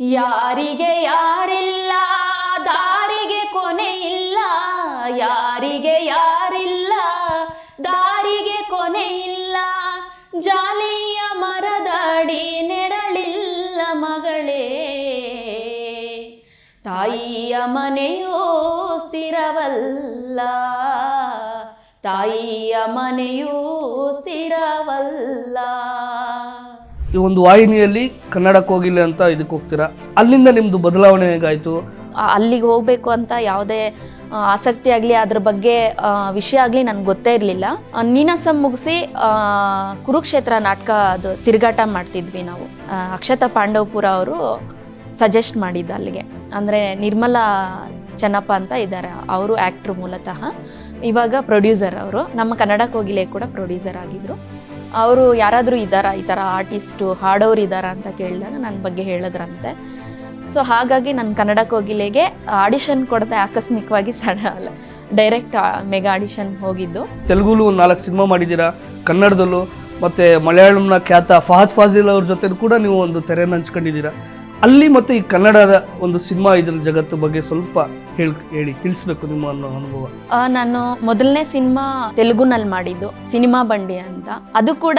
ಯಾರಿಗೆ ಯಾರಿಲ್ಲ, ದಾರಿಗೆ ಕೊನೆ ಇಲ್ಲ. ಯಾರಿಗೆ ಯಾರಿಲ್ಲ, ದಾರಿಗೆ ಕೊನೆ ಇಲ್ಲ. ಜಾಲಿಯ ಮರದಡಿ ನೆರಳಿಲ್ಲ ಮಗಳೇ. ತಾಯಿಯ ಮನೆಯೋ ಸ್ಥಿರವಲ್ಲ. ತಾಯಿಯ ಮನೆಯೂ ಸ್ಥಿರವಲ್ಲ. ಈ ಒಂದು ವಾಹಿನಿಯಲ್ಲಿ ಕನ್ನಡಕ್ಕೆ ಹೋಗಿಲ್ಲ ಅಂತ ಇದಕ್ಕೆ ಹೋಗ್ತೀರಾ? ಅಲ್ಲಿಂದ ನಿಮ್ದು ಬದಲಾವಣೆ ಹೇಗಾಯ್ತು? ಅಲ್ಲಿಗೆ ಹೋಗ್ಬೇಕು ಅಂತ ಯಾವುದೇ ಆಸಕ್ತಿ ಆಗಲಿ, ಅದ್ರ ಬಗ್ಗೆ ವಿಷಯ ಆಗಲಿ ನನಗೆ ಗೊತ್ತೇ ಇರಲಿಲ್ಲ. ನೀನಾಸಂ ಮುಗಿಸಿ ಕುರುಕ್ಷೇತ್ರ ನಾಟಕ ಅದು ತಿರುಗಾಟ ಮಾಡ್ತಿದ್ವಿ ನಾವು. ಅಕ್ಷತ ಪಾಂಡವಪುರ ಅವರು ಸಜೆಸ್ಟ್ ಮಾಡಿದ್ದು ಅಲ್ಲಿಗೆ. ಅಂದರೆ ನಿರ್ಮಲಾ ಚೆನ್ನಪ್ಪ ಅಂತ ಇದ್ದಾರೆ. ಅವರು ಆ್ಯಕ್ಟ್ರು ಮೂಲತಃ. ಇವಾಗ ಪ್ರೊಡ್ಯೂಸರ್ ಅವರು. ನಮ್ಮ ಕನ್ನಡಕ್ಕೆ ಹೋಗಿಲೇ ಕೂಡ ಪ್ರೊಡ್ಯೂಸರ್ ಆಗಿದ್ರು. ಅವರು ಯಾರಾದರೂ ಇದ್ದಾರಾ? ಈ ಥರ ಆರ್ಟಿಸ್ಟು ಹಾಡೋರು ಇದ್ದಾರಾ ಅಂತ ಕೇಳಿದಾಗ ನನ್ನ ಬಗ್ಗೆ ಹೇಳಿದ್ರಂತೆ. ಸೊ ಹಾಗಾಗಿ ನಾನು ಕನ್ನಡ ಕೋಗಿಲೆಗೆ ಆಡಿಷನ್ ಕೊಡದೆ ಆಕಸ್ಮಿಕವಾಗಿ ಸಡ ಅಲ್ಲ ಡೈರೆಕ್ಟ್ ಮೆಗಾ ಆಡಿಷನ್ ಹೋಗಿದ್ದು. ತೆಲುಗುಲು ಒಂದು ನಾಲ್ಕು ಸಿನಿಮಾ ಮಾಡಿದ್ದೀರಾ ಕನ್ನಡದಲ್ಲೂ, ಮತ್ತು ಮಲಯಾಳಂನ ಖ್ಯಾತ ಫಹದ್ ಫಾಜಿಲ್ ಅವ್ರ ಜೊತೆ ಕೂಡ ನೀವು ಒಂದು ತೆರೆಯನ್ನು ಹಂಚ್ಕೊಂಡಿದ್ದೀರಾ? ಅಲ್ಲಿ ಮತ್ತು ಈ ಕನ್ನಡದ ಒಂದು ಸಿನಿಮಾ ಇದ್ರ ಜಗತ್ತು ಬಗ್ಗೆ ಸ್ವಲ್ಪ ಹೇಳಿ ಹೇಳಿ ತಿಳಿಸ್ಬೇಕು ನಿಮ್ಮ ಅನ್ನೋ ಅನುಭವ. ಆ, ನಾನು ಮೊದಲನೇ ಸಿನಿಮಾ ತೆಲುಗುನಲ್ಲಿ ಮಾಡಿದ್ದು ಸಿನಿಮಾ ಬಂಡಿ ಅಂತ. ಅದು ಕೂಡ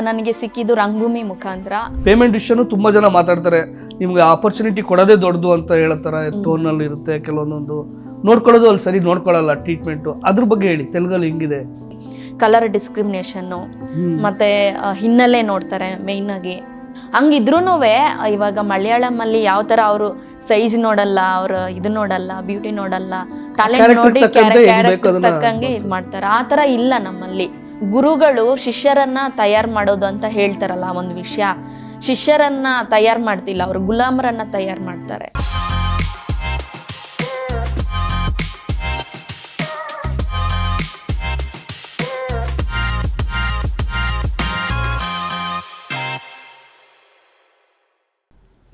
ನನಗೆ ಸಿಕ್ಕಿದ್ದು ರಂಗಭೂಮಿ ಮುಖಾಂತರ. ಪೇಮೆಂಟ್ ವಿಷಯನು ತುಂಬಾ ಜನ ಮಾತಾಡ್ತಾರೆ. ನಿಮ್ಗೆ ಆಪರ್ಚುನಿಟಿ ಕೊಡೋದೇ ದೊಡ್ಡದು ಅಂತ ಹೇಳ್ತಾರೆ ಟೋನಲ್ಲಿ ಇರುತ್ತೆ ಕೆಲವೊಂದೊಂದು. ನೋಡ್ಕೊಳ್ಳೋದು ಅಲ್ಲಿ ಸರಿ ನೋಡ್ಕೊಳ್ಳಲ್ಲ ಟ್ರೀಟ್ಮೆಂಟು ಅದ್ರ ಬಗ್ಗೆ ಹೇಳಿ ತೆಲುಗಲ್ಲಿ ಹಿಂಗಿದೆ? ಕಲರ್ ಡಿಸ್ಕ್ರಿಮಿನೇಷನ್ ಮತ್ತೆ ಆ, ಹಿನ್ನೆಲೆ ನೋಡ್ತಾರೆ ಮೇಯ್ನ್ ಆಗಿ. ಹಂಗಿದ್ರೂ ಇವಾಗ ಮಲಯಾಳಮಲ್ಲಿ ಯಾವ ತರ ಅವರು ಸೈಜ್ ನೋಡಲ್ಲ ಅವ್ರ ಇದು ನೋಡಲ್ಲ ಬ್ಯೂಟಿ ನೋಡಲ್ಲ ಟ್ಯಾಲೆಂಟ್ ನೋಡಿ ತಕ್ಕಂಗೆ ಇದು ಮಾಡ್ತಾರೆ ಆ ತರ ಇಲ್ಲ ನಮ್ಮಲ್ಲಿ. ಗುರುಗಳು ಶಿಷ್ಯರನ್ನ ತಯಾರು ಮಾಡೋದು ಅಂತ ಹೇಳ್ತಾರಲ್ಲ ಒಂದು ವಿಷಯ. ಶಿಷ್ಯರನ್ನ ತಯಾರು ಮಾಡ್ತಿಲ್ಲ ಅವರು ಗುಲಾಮರನ್ನ ತಯಾರು ಮಾಡ್ತಾರೆ.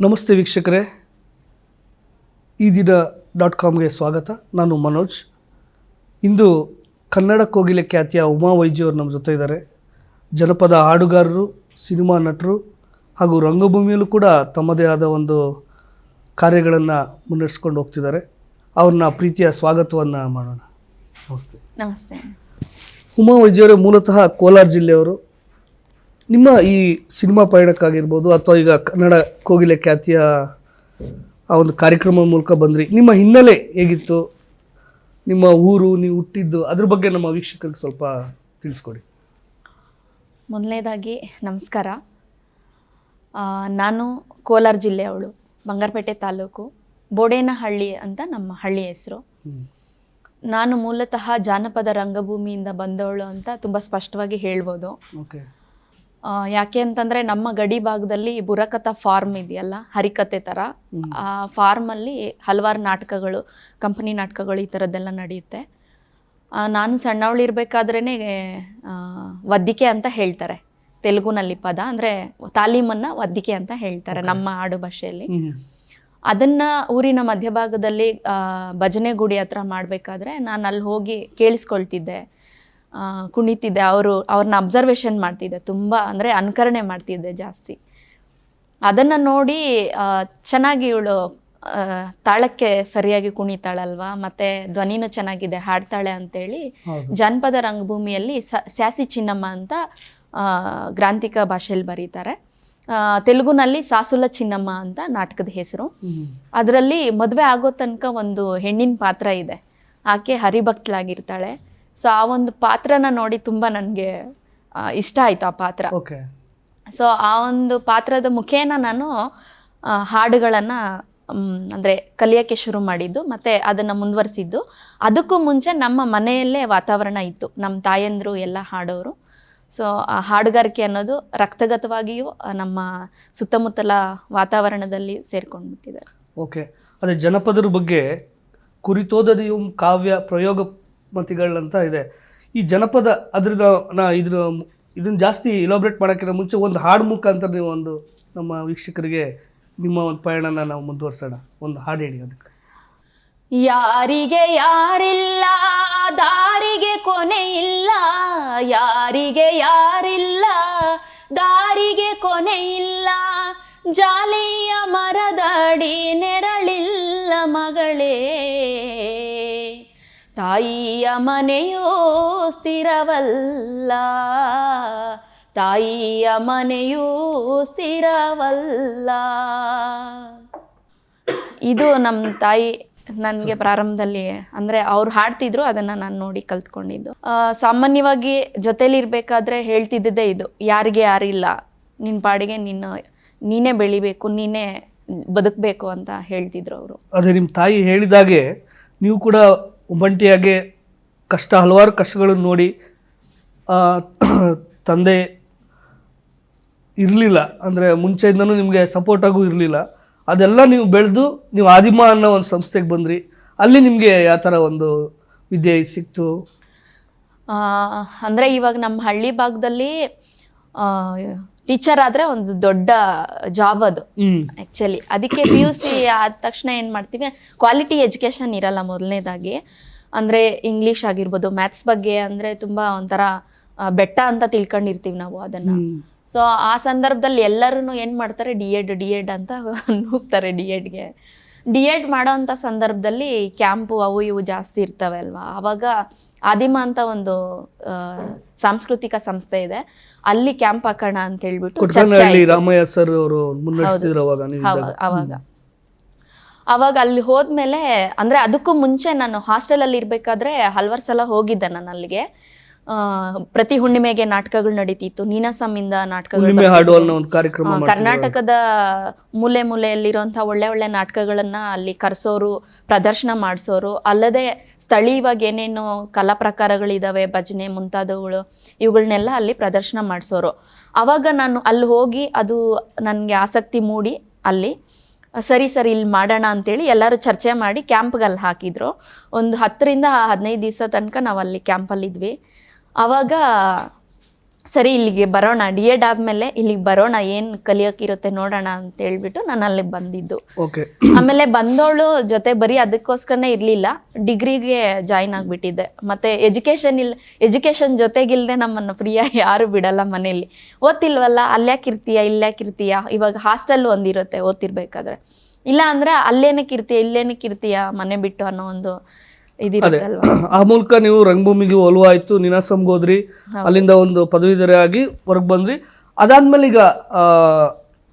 ನಮಸ್ತೆ ವೀಕ್ಷಕರೇ. ಈ ದಿನ ಡಾಟ್ ಕಾಮ್ಗೆ ಸ್ವಾಗತ. ನಾನು ಮನೋಜ್. ಇಂದು ಕನ್ನಡ ಕೋಗಿಲೆ ಖ್ಯಾತಿಯ ಉಮಾ ವೈದ್ಯವರು ನಮ್ಮ ಜೊತೆ ಇದ್ದಾರೆ. ಜನಪದ ಹಾಡುಗಾರರು ಸಿನಿಮಾ ನಟರು ಹಾಗೂ ರಂಗಭೂಮಿಯಲ್ಲೂ ಕೂಡ ತಮ್ಮದೇ ಆದ ಒಂದು ಕಾರ್ಯಗಳನ್ನು ಮುನ್ನಡೆಸ್ಕೊಂಡು ಹೋಗ್ತಿದ್ದಾರೆ. ಅವ್ರನ್ನ ಪ್ರೀತಿಯ ಸ್ವಾಗತವನ್ನು ಮಾಡೋಣ. ನಮಸ್ತೆ. ನಮಸ್ತೆ. ಉಮಾ ವೈದ್ಯವರು ಮೂಲತಃ ಕೋಲಾರ ಜಿಲ್ಲೆಯವರು. ನಿಮ್ಮ ಈ ಸಿನಿಮಾ ಪಯಣಕ್ಕಾಗಿರ್ಬೋದು ಅಥವಾ ಈಗ ಕನ್ನಡ ಕೋಗಿಲೆ ಖ್ಯಾತಿಯ ಆ ಒಂದು ಕಾರ್ಯಕ್ರಮ ಮೂಲಕ ಬಂದ್ರಿ ನಿಮ್ಮ ಹಿನ್ನೆಲೆ ಹೇಗಿತ್ತು? ನಿಮ್ಮ ಊರು ನೀವು ಹುಟ್ಟಿದ್ದು ಅದ್ರ ಬಗ್ಗೆ ನಮ್ಮ ವೀಕ್ಷಕರಿಗೆ ಸ್ವಲ್ಪ ತಿಳಿಸ್ಕೊಡಿ. ಮೊದಲನೇದಾಗಿ ನಮಸ್ಕಾರ. ನಾನು ಕೋಲಾರ ಜಿಲ್ಲೆಯವಳು ಬಂಗಾರಪೇಟೆ ತಾಲೂಕು ಬೋಡೇನಹಳ್ಳಿ ಅಂತ ನಮ್ಮ ಹಳ್ಳಿ ಹೆಸರು. ನಾನು ಮೂಲತಃ ಜಾನಪದ ರಂಗಭೂಮಿಯಿಂದ ಬಂದವಳು ಅಂತ ತುಂಬ ಸ್ಪಷ್ಟವಾಗಿ ಹೇಳ್ಬೋದು. ಯಾಕೆ ಅಂತಂದ್ರೆ ನಮ್ಮ ಗಡಿ ಭಾಗದಲ್ಲಿ ಬುರಕಥ ಫಾರ್ಮ್ ಇದೆಯಲ್ಲ ಹರಿಕತೆ ತರ. ಆ ಫಾರ್ಮ್ ಅಲ್ಲಿ ಹಲವಾರು ನಾಟಕಗಳು ಕಂಪನಿ ನಾಟಕಗಳು ಈ ಥರದ್ದೆಲ್ಲ ನಡೆಯುತ್ತೆ. ನಾನು ನಾನು ಸಣ್ಣವಳಿರ್ಬೇಕಾದ್ರೇ ವದ್ದಿಕೆ ಅಂತ ಹೇಳ್ತಾರೆ. ತೆಲುಗುನಲ್ಲಿ ಪದ ಅಂದ್ರೆ ತಾಲೀಮನ್ನ ವದ್ದಿಕೆ ಅಂತ ಹೇಳ್ತಾರೆ ನಮ್ಮ ಆಡು ಭಾಷೆಯಲ್ಲಿ. ಅದನ್ನ ಊರಿನ ಮಧ್ಯಭಾಗದಲ್ಲಿ ಭಜನೆ ಗುಡಿ ಹತ್ರ ಮಾಡಬೇಕಾದ್ರೆ ನಾನು ಅಲ್ಲಿ ಹೋಗಿ ಕೇಳಿಸ್ಕೊಳ್ತಿದ್ದೆ. ಕುಣಿತಿದ್ದೆ. ಅವರು ಅವ್ರನ್ನ ಅಬ್ಸರ್ವೇಷನ್ ಮಾಡ್ತಿದ್ದೆ ತುಂಬ ಅಂದರೆ ಅನುಕರಣೆ ಮಾಡ್ತಿದ್ದೆ ಜಾಸ್ತಿ. ಅದನ್ನು ನೋಡಿ ಚೆನ್ನಾಗಿ ಇವಳು ತಾಳಕ್ಕೆ ಸರಿಯಾಗಿ ಕುಣಿತಾಳಲ್ವಾ? ಮತ್ತೆ ಧ್ವನಿನೂ ಚೆನ್ನಾಗಿದೆ ಹಾಡ್ತಾಳೆ ಅಂತೇಳಿ ಜನಪದ ರಂಗಭೂಮಿಯಲ್ಲಿ ಸ್ಯಾಸಿ ಚಿನ್ನಮ್ಮ ಅಂತ ಆ, ಗ್ರಾಂಥಿಕ ಭಾಷೆಯಲ್ಲಿ ಬರೀತಾರೆ. ತೆಲುಗುನಲ್ಲಿ ಸಾಸುಲ ಚಿನ್ನಮ್ಮ ಅಂತ ನಾಟಕದ ಹೆಸರು. ಅದರಲ್ಲಿ ಮದುವೆ ಆಗೋ ತನಕ ಒಂದು ಹೆಣ್ಣಿನ ಪಾತ್ರ ಇದೆ. ಆಕೆ ಹರಿಭಕ್ತಳಾಗಿರ್ತಾಳೆ. ಸೊ ಆ ಒಂದು ಪಾತ್ರನ ನೋಡಿ ತುಂಬ ನನಗೆ ಇಷ್ಟ ಆಯಿತು ಆ ಪಾತ್ರ. ಓಕೆ ಸೊ ಆ ಒಂದು ಪಾತ್ರದ ಮುಖೇನ ನಾನು ಹಾಡುಗಳನ್ನು ಅಂದರೆ ಕಲಿಯೋಕ್ಕೆ ಶುರು ಮಾಡಿದ್ದು ಮತ್ತು ಅದನ್ನು ಮುಂದುವರಿಸಿದ್ದು. ಅದಕ್ಕೂ ಮುಂಚೆ ನಮ್ಮ ಮನೆಯಲ್ಲೇ ವಾತಾವರಣ ಇತ್ತು. ನಮ್ಮ ತಾಯಂದರು ಎಲ್ಲ ಹಾಡೋರು. ಸೊ ಆ ಹಾಡುಗಾರಿಕೆ ಅನ್ನೋದು ರಕ್ತಗತವಾಗಿಯೂ ನಮ್ಮ ಸುತ್ತಮುತ್ತಲ ವಾತಾವರಣದಲ್ಲಿ ಸೇರ್ಕೊಂಡ್ಬಿಟ್ಟಿದ್ದಾರೆ ಓಕೆ ಅದೇ ಜನಪದರ ಬಗ್ಗೆ ಕುರಿತೋದದಿಯು ಕಾವ್ಯ ಪ್ರಯೋಗ ಮತಿಗಳಂತ ಇದೆ. ಈ ಜನಪದ ಅದ್ರದ್ದು ನಾ ಇದ್ರ ಇದನ್ನ ಜಾಸ್ತಿ ಇಲಾಬ್ರೇಟ್ ಮಾಡೋಕ್ಕಿಂತ ಮುಂಚೆ ಒಂದು ಹಾಡು ಮುಖಾಂತರ ನೀವು ಒಂದು ನಮ್ಮ ವೀಕ್ಷಕರಿಗೆ ನಿಮ್ಮ ಒಂದು ಪಯಣನ ನಾವು ಮುಂದುವರ್ಸೋಣ. ಒಂದು ಹಾಡು ಹೇಳಿ ಅದಕ್ಕೆ. ಯಾರಿಗೆ ಯಾರಿಲ್ಲ, ದಾರಿಗೆ ಕೊನೆ ಇಲ್ಲ. ಯಾರಿಗೆ ಯಾರಿಲ್ಲ, ದಾರಿಗೆ ಕೊನೆ ಇಲ್ಲ. ಜಾಲಿಯ ಮರದಡಿ ನೆರಳಿಲ್ಲ ಮಗಳೇ. ತಾಯಿಯ ಮನೆಯೋ ಸ್ಥಿರವಲ್ಲ. ತಾಯಿಯ ಮನೆಯೂ ಸ್ಥಿರವಲ್ಲ. ಇದು ನಮ್ಮ ತಾಯಿ ನನಗೆ ಪ್ರಾರಂಭದಲ್ಲಿ ಅಂದರೆ ಅವ್ರು ಹಾಡ್ತಿದ್ರು, ಅದನ್ನು ನಾನು ನೋಡಿ ಕಲ್ತ್ಕೊಂಡಿದ್ದು. ಸಾಮಾನ್ಯವಾಗಿ ಜೊತೇಲಿರಬೇಕಾದ್ರೆ ಹೇಳ್ತಿದ್ದೇ ಇದು, ಯಾರಿಗೆ ಯಾರಿಲ್ಲ ನಿನ್ನ ಪಾಡಿಗೆ ನಿನ್ನ ನೀನೇ ಬೆಳಿಬೇಕು, ನೀನೇ ಬದುಕಬೇಕು ಅಂತ ಹೇಳ್ತಿದ್ರು ಅವರು. ಅದೇ ನಿಮ್ಮ ತಾಯಿ ಹೇಳಿದಾಗೆ ನೀವು ಕೂಡ ಒಬ್ಬಂಟಿಯಾಗೆ ಕಷ್ಟ, ಹಲವಾರು ಕಷ್ಟಗಳನ್ನು ನೋಡಿ ತಂದೆ ಇರಲಿಲ್ಲ. ಅಂದರೆ ಮುಂಚೆಯಿಂದನೂ ನಿಮಗೆ ಸಪೋರ್ಟಾಗೂ ಇರಲಿಲ್ಲ. ಅದೆಲ್ಲ ನೀವು ಬೆಳೆದು ನೀವು ಆದಿಮ ಅನ್ನೋ ಒಂದು ಸಂಸ್ಥೆಗೆ ಬಂದ್ರಿ. ಅಲ್ಲಿ ನಿಮಗೆ ಯಾವ ಥರ ಒಂದು ವಿದ್ಯೆ ಸಿಕ್ತು? ಅಂದ್ರೆ ಇವಾಗ ನಮ್ಮ ಹಳ್ಳಿ ಭಾಗದಲ್ಲಿ ಟೀಚರ್ ಆದ್ರೆ ಒಂದು ದೊಡ್ಡ ಜಾಬ್ ಅದು. ಆಕ್ಚುಲಿ ಅದಕ್ಕೆ ಪಿ ಯು ಸಿ ಆದ ತಕ್ಷಣ ಏನ್ ಮಾಡ್ತೀವಿ ಕ್ವಾಲಿಟಿ ಎಜುಕೇಶನ್ ಇರಲ್ಲ ಮೊದಲನೇದಾಗಿ. ಅಂದ್ರೆ ಇಂಗ್ಲಿಷ್ ಆಗಿರ್ಬೋದು ಮ್ಯಾಥ್ಸ್ ಬಗ್ಗೆ ಅಂದ್ರೆ ತುಂಬಾ ಒಂಥರ ಬೆಟ್ಟ ಅಂತ ತಿಳ್ಕೊಂಡಿರ್ತೀವಿ ನಾವು ಅದನ್ನ. ಸೊ ಆ ಸಂದರ್ಭದಲ್ಲಿ ಎಲ್ಲರೂ ಏನ್ ಮಾಡ್ತಾರೆ ಡಿ ಎಡ್ ಡಿ ಎಡ್ ಅಂತ ಹೋಗ್ತಾರೆ ಡಿ ಎಡ್ಗೆ ಡಿ ಎಡ್ ಮಾಡೋಂಥ ಸಂದರ್ಭದಲ್ಲಿ ಕ್ಯಾಂಪು ಅವು ಇವು ಜಾಸ್ತಿ ಇರ್ತವೆ ಅಲ್ವಾ? ಅವಾಗ ಆದಿಮ ಅಂತ ಒಂದು ಸಾಂಸ್ಕೃತಿಕ ಸಂಸ್ಥೆ ಇದೆ. ಅಲ್ಲಿ ಕ್ಯಾಂಪ್ ಹಾಕೋಣ ಅಂತ ಹೇಳ್ಬಿಟ್ಟು ಚರ್ಚೆ ರಾಮಯ್ಯ ಸರ್ ಅವರು ಮುನ್ನಡೆಸ್ತಿದ್ರು ಅವಾಗ ಅವಾಗ. ಅಲ್ಲಿ ಹೋದ್ಮೇಲೆ ಅಂದ್ರೆ ಅದಕ್ಕೂ ಮುಂಚೆ ನಾನು ಹಾಸ್ಟೆಲ್ ಅಲ್ಲಿ ಇರ್ಬೇಕಾದ್ರೆ ಹಲವಾರು ಸಲ ಹೋಗಿದ್ದೆ ನಾನು ಅಲ್ಲಿಗೆ. ಪ್ರತಿ ಹುಣ್ಣಿಮೆಗೆ ನಾಟಕಗಳು ನಡೀತಿತ್ತು. ನೀನಾಸಮ್ಮಿಂದ ನಾಟಕಗಳು. ಕರ್ನಾಟಕದ ಮೂಲೆ ಮೂಲೆಯಲ್ಲಿರುವಂತಹ ಒಳ್ಳೆ ಒಳ್ಳೆ ನಾಟಕಗಳನ್ನ ಅಲ್ಲಿ ಕರೆಸೋರು ಪ್ರದರ್ಶನ ಮಾಡಿಸೋರು ಅಲ್ಲದೆ ಸ್ಥಳೀಯವಾಗಿ ಏನೇನು ಕಲಾ ಪ್ರಕಾರಗಳಿದಾವೆ ಭಜನೆ ಮುಂತಾದವುಗಳು ಇವುಗಳನ್ನೆಲ್ಲ ಅಲ್ಲಿ ಪ್ರದರ್ಶನ ಮಾಡಿಸೋರು. ಅವಾಗ ನಾನು ಅಲ್ಲಿ ಹೋಗಿ ಅದು ನನಗೆ ಆಸಕ್ತಿ ಮೂಡಿ ಅಲ್ಲಿ ಸರಿ ಸರಿ ಇಲ್ಲಿ ಮಾಡೋಣ ಅಂತೇಳಿ ಎಲ್ಲರೂ ಚರ್ಚೆ ಮಾಡಿ ಕ್ಯಾಂಪ್ಗೆ ಅಲ್ಲಿ ಹಾಕಿದ್ರು. ಒಂದು ಹತ್ತರಿಂದ ಹದಿನೈದು ದಿವಸ ತನಕ ನಾವು ಅಲ್ಲಿ ಕ್ಯಾಂಪಲ್ಲಿದ್ವಿ. ಆವಾಗ ಸರಿ ಇಲ್ಲಿಗೆ ಬರೋಣ ಡಿ ಎಡ್ ಆದಮೇಲೆ ಇಲ್ಲಿಗೆ ಬರೋಣ ಏನು ಕಲಿಯೋಕ್ಕಿರುತ್ತೆ ನೋಡೋಣ ಅಂತ ಹೇಳ್ಬಿಟ್ಟು ನಾನು ಅಲ್ಲಿಗೆ ಬಂದಿದ್ದು. ಓಕೆ. ಆಮೇಲೆ ಬಂದವಳು ಜೊತೆ ಬರೀ ಅದಕ್ಕೋಸ್ಕರನೇ ಇರಲಿಲ್ಲ ಡಿಗ್ರಿಗೆ ಜಾಯಿನ್ ಆಗಿಬಿಟ್ಟಿದ್ದೆ. ಮತ್ತು ಎಜುಕೇಷನ್ ಇಲ್ಲ ಎಜುಕೇಷನ್ ಜೊತೆಗಿಲ್ಲದೆ ನಮ್ಮನ್ನು ಪ್ರಿಯ ಯಾರು ಬಿಡಲ್ಲ ಮನೆಯಲ್ಲಿ. ಓದ್ತಿಲ್ವಲ್ಲ ಅಲ್ಯಾಕೆ ಇರ್ತೀಯ ಇಲ್ಯಾಕೆ ಇರ್ತೀಯ ಇವಾಗ ಹಾಸ್ಟೆಲ್ ಒಂದಿರುತ್ತೆ ಓದ್ತಿರ್ಬೇಕಾದ್ರೆ. ಇಲ್ಲ ಅಂದರೆ ಅಲ್ಲೇನಕ್ಕೆ ಇರ್ತೀಯ ಇಲ್ಲೇನಕ್ಕೆ ಇರ್ತೀಯ ಮನೆ ಬಿಟ್ಟು ಅನ್ನೋ ಒಂದು ಆ ಮೂಲಕ ನೀವು ರಂಗಭೂಮಿಗೆ ಒಲವಾಯಿತು ನಿನಾಸಂಗೆ ಹೋದ್ರಿ ಅಲ್ಲಿಂದ ಒಂದು ಪದವೀಧರ ಆಗಿ ಹೊರಗೆ ಬಂದ್ರಿ. ಅದಾದ್ಮೇಲೆ ಈಗ ಆ,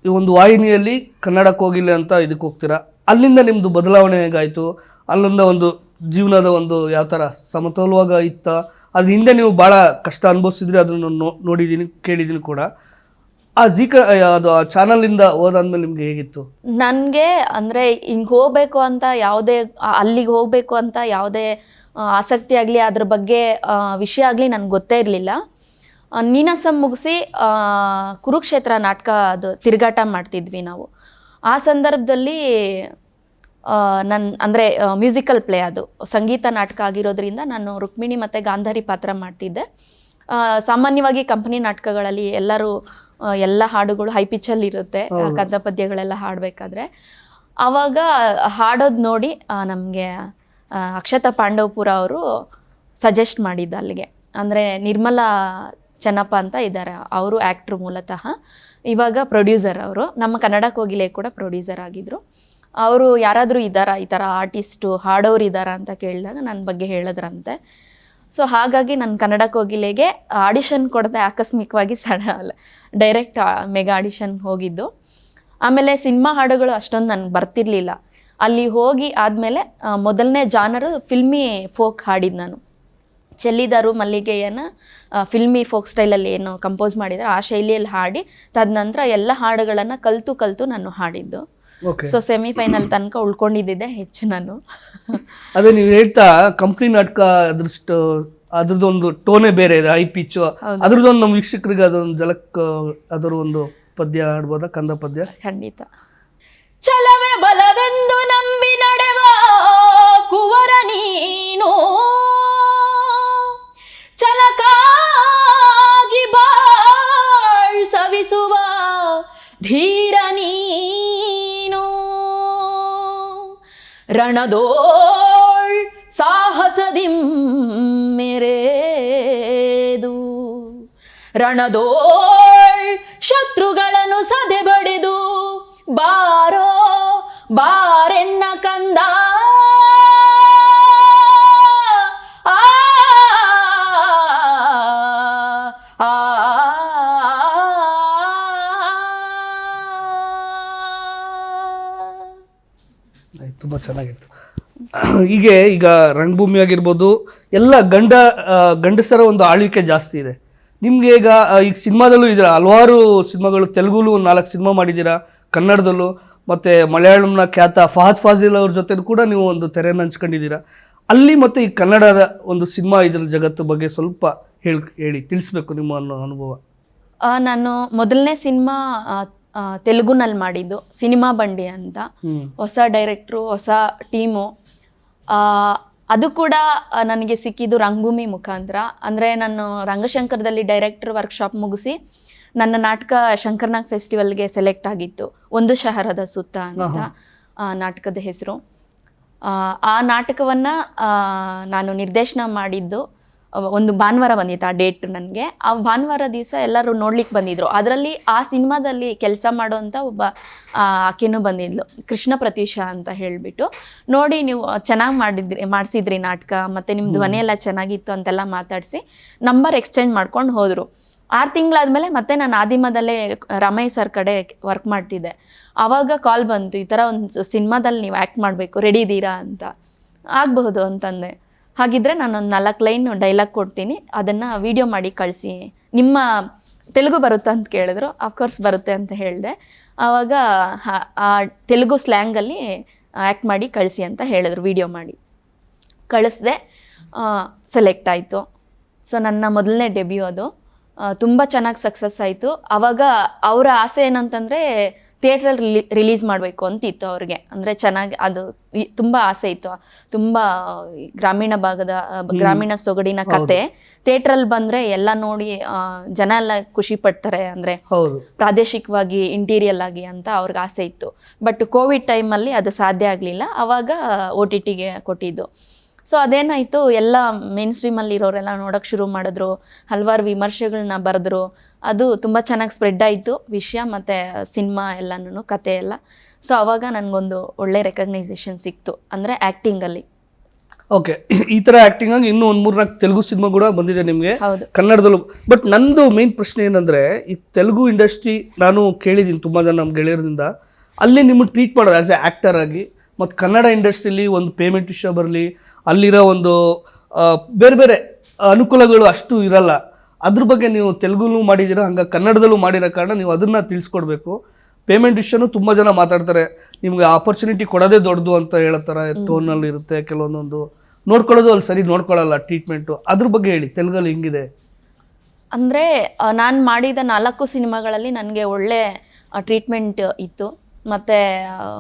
ಈ ಒಂದು ವಾಹಿನಿಯಲ್ಲಿ ಕನ್ನಡಕ್ಕೆ ಹೋಗಿಲ್ಲ ಅಂತ ಇದಕ್ಕೆ ಹೋಗ್ತೀರಾ? ಅಲ್ಲಿಂದ ನಿಮ್ದು ಬದಲಾವಣೆ ಹೇಗಾಯ್ತು? ಅಲ್ಲಿಂದ ಒಂದು ಜೀವನದ ಒಂದು ಯಾವ ಥರ ಸಮತೋಲವಾಗ ಇತ್ತ? ಅದ್ರ ಹಿಂದೆ ನೀವು ಭಾಳ ಕಷ್ಟ ಅನುಭವಿಸಿದ್ರಿ ಅದನ್ನು ನೋಡಿದೀನಿ ನೋಡಿದ್ದೀನಿ ಕೇಳಿದ್ದೀನಿ ಕೂಡ. ಆ ಜಿ ಅದು ಆ ಚಾನಲಿಂದ ಹೋದಾದ್ಮೇಲೆ ನಿಮ್ಗೆ ಹೇಗಿತ್ತು? ನನಗೆ ಅಂದರೆ ಹಿಂಗೆ ಹೋಗಬೇಕು ಅಂತ ಯಾವುದೇ ಅಲ್ಲಿಗೆ ಹೋಗಬೇಕು ಅಂತ ಯಾವುದೇ ಆಸಕ್ತಿ ಆಗಲಿ, ಅದ್ರ ಬಗ್ಗೆ ವಿಷಯ ಆಗಲಿ ನನಗೆ ಗೊತ್ತೇ ಇರಲಿಲ್ಲ. ನೀನಾಸಂ ಮುಗಿಸಿ ಕುರುಕ್ಷೇತ್ರ ನಾಟಕ ಅದು ತಿರುಗಾಟ ಮಾಡ್ತಿದ್ವಿ ನಾವು. ಆ ಸಂದರ್ಭದಲ್ಲಿ ನನ್ನ ಅಂದರೆ ಮ್ಯೂಸಿಕಲ್ ಪ್ಲೇ ಅದು. ಸಂಗೀತ ನಾಟಕ ಆಗಿರೋದ್ರಿಂದ ನಾನು ರುಕ್ಮಿಣಿ ಮತ್ತು ಗಾಂಧಾರಿ ಪಾತ್ರ ಮಾಡ್ತಿದ್ದೆ. ಸಾಮಾನ್ಯವಾಗಿ ಕಂಪನಿ ನಾಟಕಗಳಲ್ಲಿ ಎಲ್ಲರೂ ಎಲ್ಲ ಹಾಡುಗಳು ಹೈ ಪಿಚ್ಚಲ್ಲಿ ಇರುತ್ತೆ ಆ, ಕಂದ ಪದ್ಯಗಳೆಲ್ಲ ಹಾಡಬೇಕಾದ್ರೆ. ಆವಾಗ ಹಾಡೋದು ನೋಡಿ ನಮಗೆ ಅಕ್ಷತಾ ಪಾಂಡವಪುರ ಅವರು ಸಜೆಸ್ಟ್ ಮಾಡಿದ್ದು ಅಲ್ಲಿಗೆ. ಅಂದರೆ ನಿರ್ಮಲಾ ಚೆನ್ನಪ್ಪ ಅಂತ ಇದ್ದಾರೆ ಅವರು ಆ್ಯಕ್ಟ್ರು ಮೂಲತಃ. ಇವಾಗ ಪ್ರೊಡ್ಯೂಸರ್ ಅವರು. ನಮ್ಮ ಕನ್ನಡ ಕೋಗಿಲೆ ಕೂಡ ಪ್ರೊಡ್ಯೂಸರ್ ಆಗಿದ್ದರು ಅವರು ಯಾರಾದರೂ ಇದ್ದಾರಾ ಈ ಥರ ಆರ್ಟಿಸ್ಟು ಹಾಡೋರು ಇದ್ದಾರಾ ಅಂತ ಕೇಳಿದಾಗ ನನ್ನ ಬಗ್ಗೆ ಹೇಳಿದ್ರಂತೆ. ಸೊ ಹಾಗಾಗಿ ನಾನು ಕನ್ನಡ ಕೋಗಿಲೆಗೆ ಆಡಿಷನ್ ಕೊಡದೆ ಆಕಸ್ಮಿಕವಾಗಿ ಸಡ ಡೈರೆಕ್ಟ್ ಮೆಗಾ ಆಡಿಷನ್ ಹೋಗಿದ್ದು. ಆಮೇಲೆ ಸಿನಿಮಾ ಹಾಡುಗಳು ಅಷ್ಟೊಂದು ನನಗೆ ಬರ್ತಿರ್ಲಿಲ್ಲ. ಅಲ್ಲಿ ಹೋಗಿ ಆದಮೇಲೆ ಮೊದಲನೇ ಜಾನರು ಫಿಲ್ಮಿ ಫೋಕ್ ಹಾಡಿದ್ದು ನಾನು. ಚೆಲ್ಲಿದಾರು ಮಲ್ಲಿಗೆಯನ್ನು ಫಿಲ್ಮಿ ಫೋಕ್ ಸ್ಟೈಲಲ್ಲಿ ಏನು ಕಂಪೋಸ್ ಮಾಡಿದ್ರು, ಆ ಶೈಲಿಯಲ್ಲಿ ಹಾಡಿ, ತದನಂತರ ಎಲ್ಲ ಹಾಡುಗಳನ್ನು ಕಲಿತು ಕಲಿತು ನಾನು ಹಾಡಿದ್ದು. ಸೊ ಸೆಮಿಫೈನಲ್ ತನಕ ಉಳ್ಕೊಂಡಿದ್ದೆ ಹೆಚ್ಚು ನಾನು. ಅದೇ ನೀವು ಹೇಳ್ತಾ ಕಂಪ್ನಿ ನಾಟಕ ಅದ್ರಷ್ಟು ಅದ್ರದ್ದೊಂದು ಟೋನೇ ಬೇರೆ ಇದೆ ಐ ಪಿಚ್ ಅದ್ರದ್ದೊಂದು ನಮ್ಮ ವೀಕ್ಷಕರಿಗೆ ಅದೊಂದು ಜಲಕ್ ಅದರ ಒಂದು ಪದ್ಯ ಆಡ್ಬೋದಾ ಕಂದ ಪದ್ಯ? ಖಂಡಿತ. ಚಲವೇ ಬಲವೆಂದು ನಂಬಿ ನಡೆವ ಕುವರ ನೀನು? ಚಲಕಾಗಿ ಬಾಳ್ ಸವಿಸುವ ಧೀರ ರಣದೋಳ್ ಸಾಹಸದಿಂ ಮೆರೆದು. ರಣದೋಳ್ ಶತ್ರುಗಳನ್ನು ಸದೆ ಬಡಿದು ಬಾರೋ ಬಾರೆನ್ನ ಕಂದ ತುಂಬ ಚೆನ್ನಾಗಿತ್ತು. ಹೀಗೆ ಈಗ ರಣಭೂಮಿ ಆಗಿರ್ಬೋದು, ಎಲ್ಲ ಗಂಡ ಗಂಡಸರ ಒಂದು ಆಳ್ವಿಕೆ ಜಾಸ್ತಿ ಇದೆ. ನಿಮಗೆ ಈಗ ಈಗ ಸಿನಿಮಾದಲ್ಲೂ ಇದ್ದೀರಾ? ಹಲವಾರು ಸಿನಿಮಾಗಳು, ತೆಲುಗುಲು ಒಂದು ನಾಲ್ಕು ಸಿನಿಮಾ ಮಾಡಿದ್ದೀರಾ? ಕನ್ನಡದಲ್ಲೂ, ಮತ್ತು ಮಲಯಾಳಂನ ಖ್ಯಾತ ಫಹದ್ ಫಾಜಿಲ್ ಅವ್ರ ಜೊತೆ ಕೂಡ ನೀವು ಒಂದು ತೆರೆಯನ್ನು ಹಂಚ್ಕೊಂಡಿದ್ದೀರಾ? ಅಲ್ಲಿ ಮತ್ತು ಈ ಕನ್ನಡದ ಒಂದು ಸಿನಿಮಾ ಇದ್ರ ಜಗತ್ತು ಬಗ್ಗೆ ಸ್ವಲ್ಪ ಹೇಳಿ ಹೇಳಿ, ತಿಳಿಸ್ಬೇಕು ನಿಮ್ಮ ಅನ್ನೋ ಅನುಭವ. ನಾನು ಮೊದಲನೇ ಸಿನಿಮಾ ತೆಲುಗುನಲ್ಲಿ ಮಾಡಿದ್ದು ಸಿನಿಮಾ ಬಂಡಿ ಅಂತ. ಹೊಸ ಡೈರೆಕ್ಟ್ರು ಹೊಸ ಟೀಮು ಅದು ಕೂಡ ನನಗೆ ಸಿಕ್ಕಿದ್ದು ರಂಗಭೂಮಿ ಮುಖಾಂತರ. ಅಂದರೆ ನಾನು ರಂಗಶಂಕರದಲ್ಲಿ ಡೈರೆಕ್ಟರ್ ವರ್ಕ್ಶಾಪ್ ಮುಗಿಸಿ ನನ್ನ ನಾಟಕ ಶಂಕರ್ನಾಗ್ ಫೆಸ್ಟಿವಲ್ಗೆ ಸೆಲೆಕ್ಟ್ ಆಗಿತ್ತು. ಒಂದು ಶಹರದ ಸುತ್ತ ಅಂತ ಆ, ನಾಟಕದ ಹೆಸರು. ಆ ನಾಟಕವನ್ನು ನಾನು ನಿರ್ದೇಶನ ಮಾಡಿದ್ದು. ಒಂದು ಭಾನುವಾರ ಬಂದಿತ್ತು ಆ ಡೇಟ್ ನನಗೆ. ಆ ಭಾನುವಾರ ದಿವಸ ಎಲ್ಲರೂ ನೋಡ್ಲಿಕ್ಕೆ ಬಂದಿದ್ರು. ಅದರಲ್ಲಿ ಆ ಸಿನಿಮಾದಲ್ಲಿ ಕೆಲಸ ಮಾಡೋಂಥ ಒಬ್ಬ ಆಕೆನೂ ಬಂದಿದ್ಲು. ಕೃಷ್ಣ ಪ್ರತ್ಯೂಷ ಅಂತ ಹೇಳಿಬಿಟ್ಟು. ನೋಡಿ ನೀವು ಚೆನ್ನಾಗಿ ಮಾಡಿದ್ರಿ ಮಾಡಿಸಿದ್ರಿ ನಾಟಕ ಮತ್ತು ನಿಮ್ಮ ಧ್ವನಿ ಎಲ್ಲ ಚೆನ್ನಾಗಿತ್ತು ಅಂತೆಲ್ಲ ಮಾತಾಡಿಸಿ ನಂಬರ್ ಎಕ್ಸ್ಚೇಂಜ್ ಮಾಡ್ಕೊಂಡು ಹೋದರು. ಆರು ತಿಂಗಳಾದಮೇಲೆ ಮತ್ತೆ ನಾನು ಆದಿಮದಲ್ಲೇ ರಮೇಶ್ ಸರ್ ಕಡೆ ವರ್ಕ್ ಮಾಡ್ತಿದ್ದೆ. ಆವಾಗ ಕಾಲ್ ಬಂತು ಈ ಥರ ಒಂದು ಸಿನಿಮಾದಲ್ಲಿ ನೀವು ಆ್ಯಕ್ಟ್ ಮಾಡಬೇಕು ರೆಡಿ ಇದ್ದೀರಾ ಅಂತ. ಆಗಬಹುದು ಅಂತಂದೆ. ಹಾಗಿದ್ರೆ ನಾನೊಂದು ನಾಲ್ಕು ಲೈನ್ ಡೈಲಾಗ್ ಕೊಡ್ತೀನಿ. ಅದನ್ನು ವಿಡಿಯೋ ಮಾಡಿ ಕಳಿಸಿ. ನಿಮ್ಮ ತೆಲುಗು ಬರುತ್ತಾ ಅಂತ ಕೇಳಿದ್ರು. ಅಫ್ಕೋರ್ಸ್ ಬರುತ್ತೆ ಅಂತ ಹೇಳಿದೆ. ಆವಾಗ ಆ ತೆಲುಗು ಸ್ಲ್ಯಾಂಗಲ್ಲಿ ಆ್ಯಕ್ಟ್ ಮಾಡಿ ಕಳಿಸಿ ಅಂತ ಹೇಳಿದ್ರು ವಿಡಿಯೋ ಮಾಡಿ. ಕಳಿಸ್ದೆ ಸೆಲೆಕ್ಟ್ ಆಯಿತು. ಸೊ ನನ್ನ ಮೊದಲನೇ ಡೆಬ್ಯೂ ಅದು. ತುಂಬ ಚೆನ್ನಾಗಿ ಸಕ್ಸಸ್ ಆಯಿತು. ಆವಾಗ ಅವರ ಆಸೆ ಏನಂತಂದರೆ ಥಿಯೇಟ್ರಲ್ಲಿ ರಿಲೀಸ್ ಮಾಡಬೇಕು ಅಂತಿತ್ತು ಅವ್ರಿಗೆ. ಅಂದರೆ ಚೆನ್ನಾಗಿ ಅದು ತುಂಬಾ ಆಸೆ ಇತ್ತು. ತುಂಬ ಗ್ರಾಮೀಣ ಭಾಗದ ಗ್ರಾಮೀಣ ಸೊಗಡಿನ ಕತೆ. ಥಿಯೇಟ್ರಲ್ಲಿ ಬಂದರೆ ಎಲ್ಲ ನೋಡಿ ಜನ ಎಲ್ಲ ಖುಷಿ ಪಡ್ತಾರೆ. ಅಂದರೆ ಪ್ರಾದೇಶಿಕವಾಗಿ ಇಂಟೀರಿಯಲ್ ಆಗಿ ಅಂತ ಅವ್ರಿಗೆ ಆಸೆ ಇತ್ತು. ಬಟ್ ಕೋವಿಡ್ ಟೈಮಲ್ಲಿ ಅದು ಸಾಧ್ಯ ಆಗಲಿಲ್ಲ. ಆವಾಗ ಓ ಟಿ ಟಿಗೆ ಕೊಟ್ಟಿದ್ದು. ಸೊ ಅದೇನಾಯಿತು? ಎಲ್ಲ ಮೇನ್ ಸ್ಟ್ರೀಮಲ್ಲಿ ಇರೋರೆಲ್ಲ ನೋಡೋಕ್ಕೆ ಶುರು ಮಾಡಿದ್ರು. ಹಲವಾರು ವಿಮರ್ಶೆಗಳನ್ನ ಬರೆದ್ರು. ಅದು ತುಂಬ ಚೆನ್ನಾಗಿ ಸ್ಪ್ರೆಡ್ ಆಯಿತು. ವಿಷಯ ಮತ್ತು ಸಿನಿಮಾ ಎಲ್ಲನೂ ಕತೆ ಎಲ್ಲ. ಸೊ ಆವಾಗ ನನಗೊಂದು ಒಳ್ಳೆ ರೆಕಗ್ನೈಸೇಷನ್ ಸಿಕ್ತು. ಅಂದರೆ ಆ್ಯಕ್ಟಿಂಗಲ್ಲಿ ಓಕೆ ಈ ಥರ ಆ್ಯಕ್ಟಿಂಗ್ ಆಗಿ ಇನ್ನೂ ಒಂದು ಮೂರ್ನಾಲ್ಕು ತೆಲುಗು ಸಿನಿಮಾ ಕೂಡ ಬಂದಿದೆ ನಿಮಗೆ. ಹೌದು. ಕನ್ನಡದಲ್ಲೂ. ಬಟ್ ನಂದು ಮೇನ್ ಪ್ರಶ್ನೆ ಏನಂದರೆ ಈ ತೆಲುಗು ಇಂಡಸ್ಟ್ರಿ ನಾನು ಕೇಳಿದ್ದೀನಿ ತುಂಬ ಜನ ನಮ್ಮ ಗೆಳೆಯರಿಂದ. ಅಲ್ಲಿ ನಿಮ್ಮನ್ನು ಟ್ರೀಟ್ ಮಾಡೋದು ಆ್ಯಸ್ ಎ ಆ್ಯಕ್ಟರ್ ಆಗಿ ಮತ್ತು ಕನ್ನಡ ಇಂಡಸ್ಟ್ರಿಲಿ ಒಂದು ಪೇಮೆಂಟ್ ವಿಷಯ ಬರಲಿ ಅಲ್ಲಿರೋ ಒಂದು ಬೇರೆ ಬೇರೆ ಅನುಕೂಲಗಳು ಅಷ್ಟು ಇರಲ್ಲ. ಅದ್ರ ಬಗ್ಗೆ ನೀವು ತೆಲುಗುಲು ಮಾಡಿದ್ದೀರಾ ಹಂಗೆ ಕನ್ನಡದಲ್ಲೂ ಮಾಡಿರೋ ಕಾರಣ ನೀವು ಅದನ್ನು ತಿಳಿಸ್ಕೊಡ್ಬೇಕು. ಪೇಮೆಂಟ್ ವಿಷಯನೂ ತುಂಬ ಜನ ಮಾತಾಡ್ತಾರೆ ನಿಮಗೆ ಆಪರ್ಚುನಿಟಿ ಕೊಡೋದೇ ದೊಡ್ಡದು ಅಂತ ಹೇಳ್ತಾರೆ ಟೋನಲ್ಲಿ ಇರುತ್ತೆ ಕೆಲವೊಂದೊಂದು. ನೋಡ್ಕೊಳ್ಳೋದು ಅಲ್ಲಿ ಸರಿ ನೋಡ್ಕೊಳ್ಳಲ್ಲ ಟ್ರೀಟ್ಮೆಂಟು ಅದ್ರ ಬಗ್ಗೆ ಹೇಳಿ ತೆಲುಗಲ್ಲಿ ಹೆಂಗಿದೆ? ಅಂದರೆ ನಾನು ಮಾಡಿದ ನಾಲ್ಕು ಸಿನಿಮಾಗಳಲ್ಲಿ ನನಗೆ ಒಳ್ಳೆ ಟ್ರೀಟ್ಮೆಂಟ್ ಇತ್ತು. ಮತ್ತು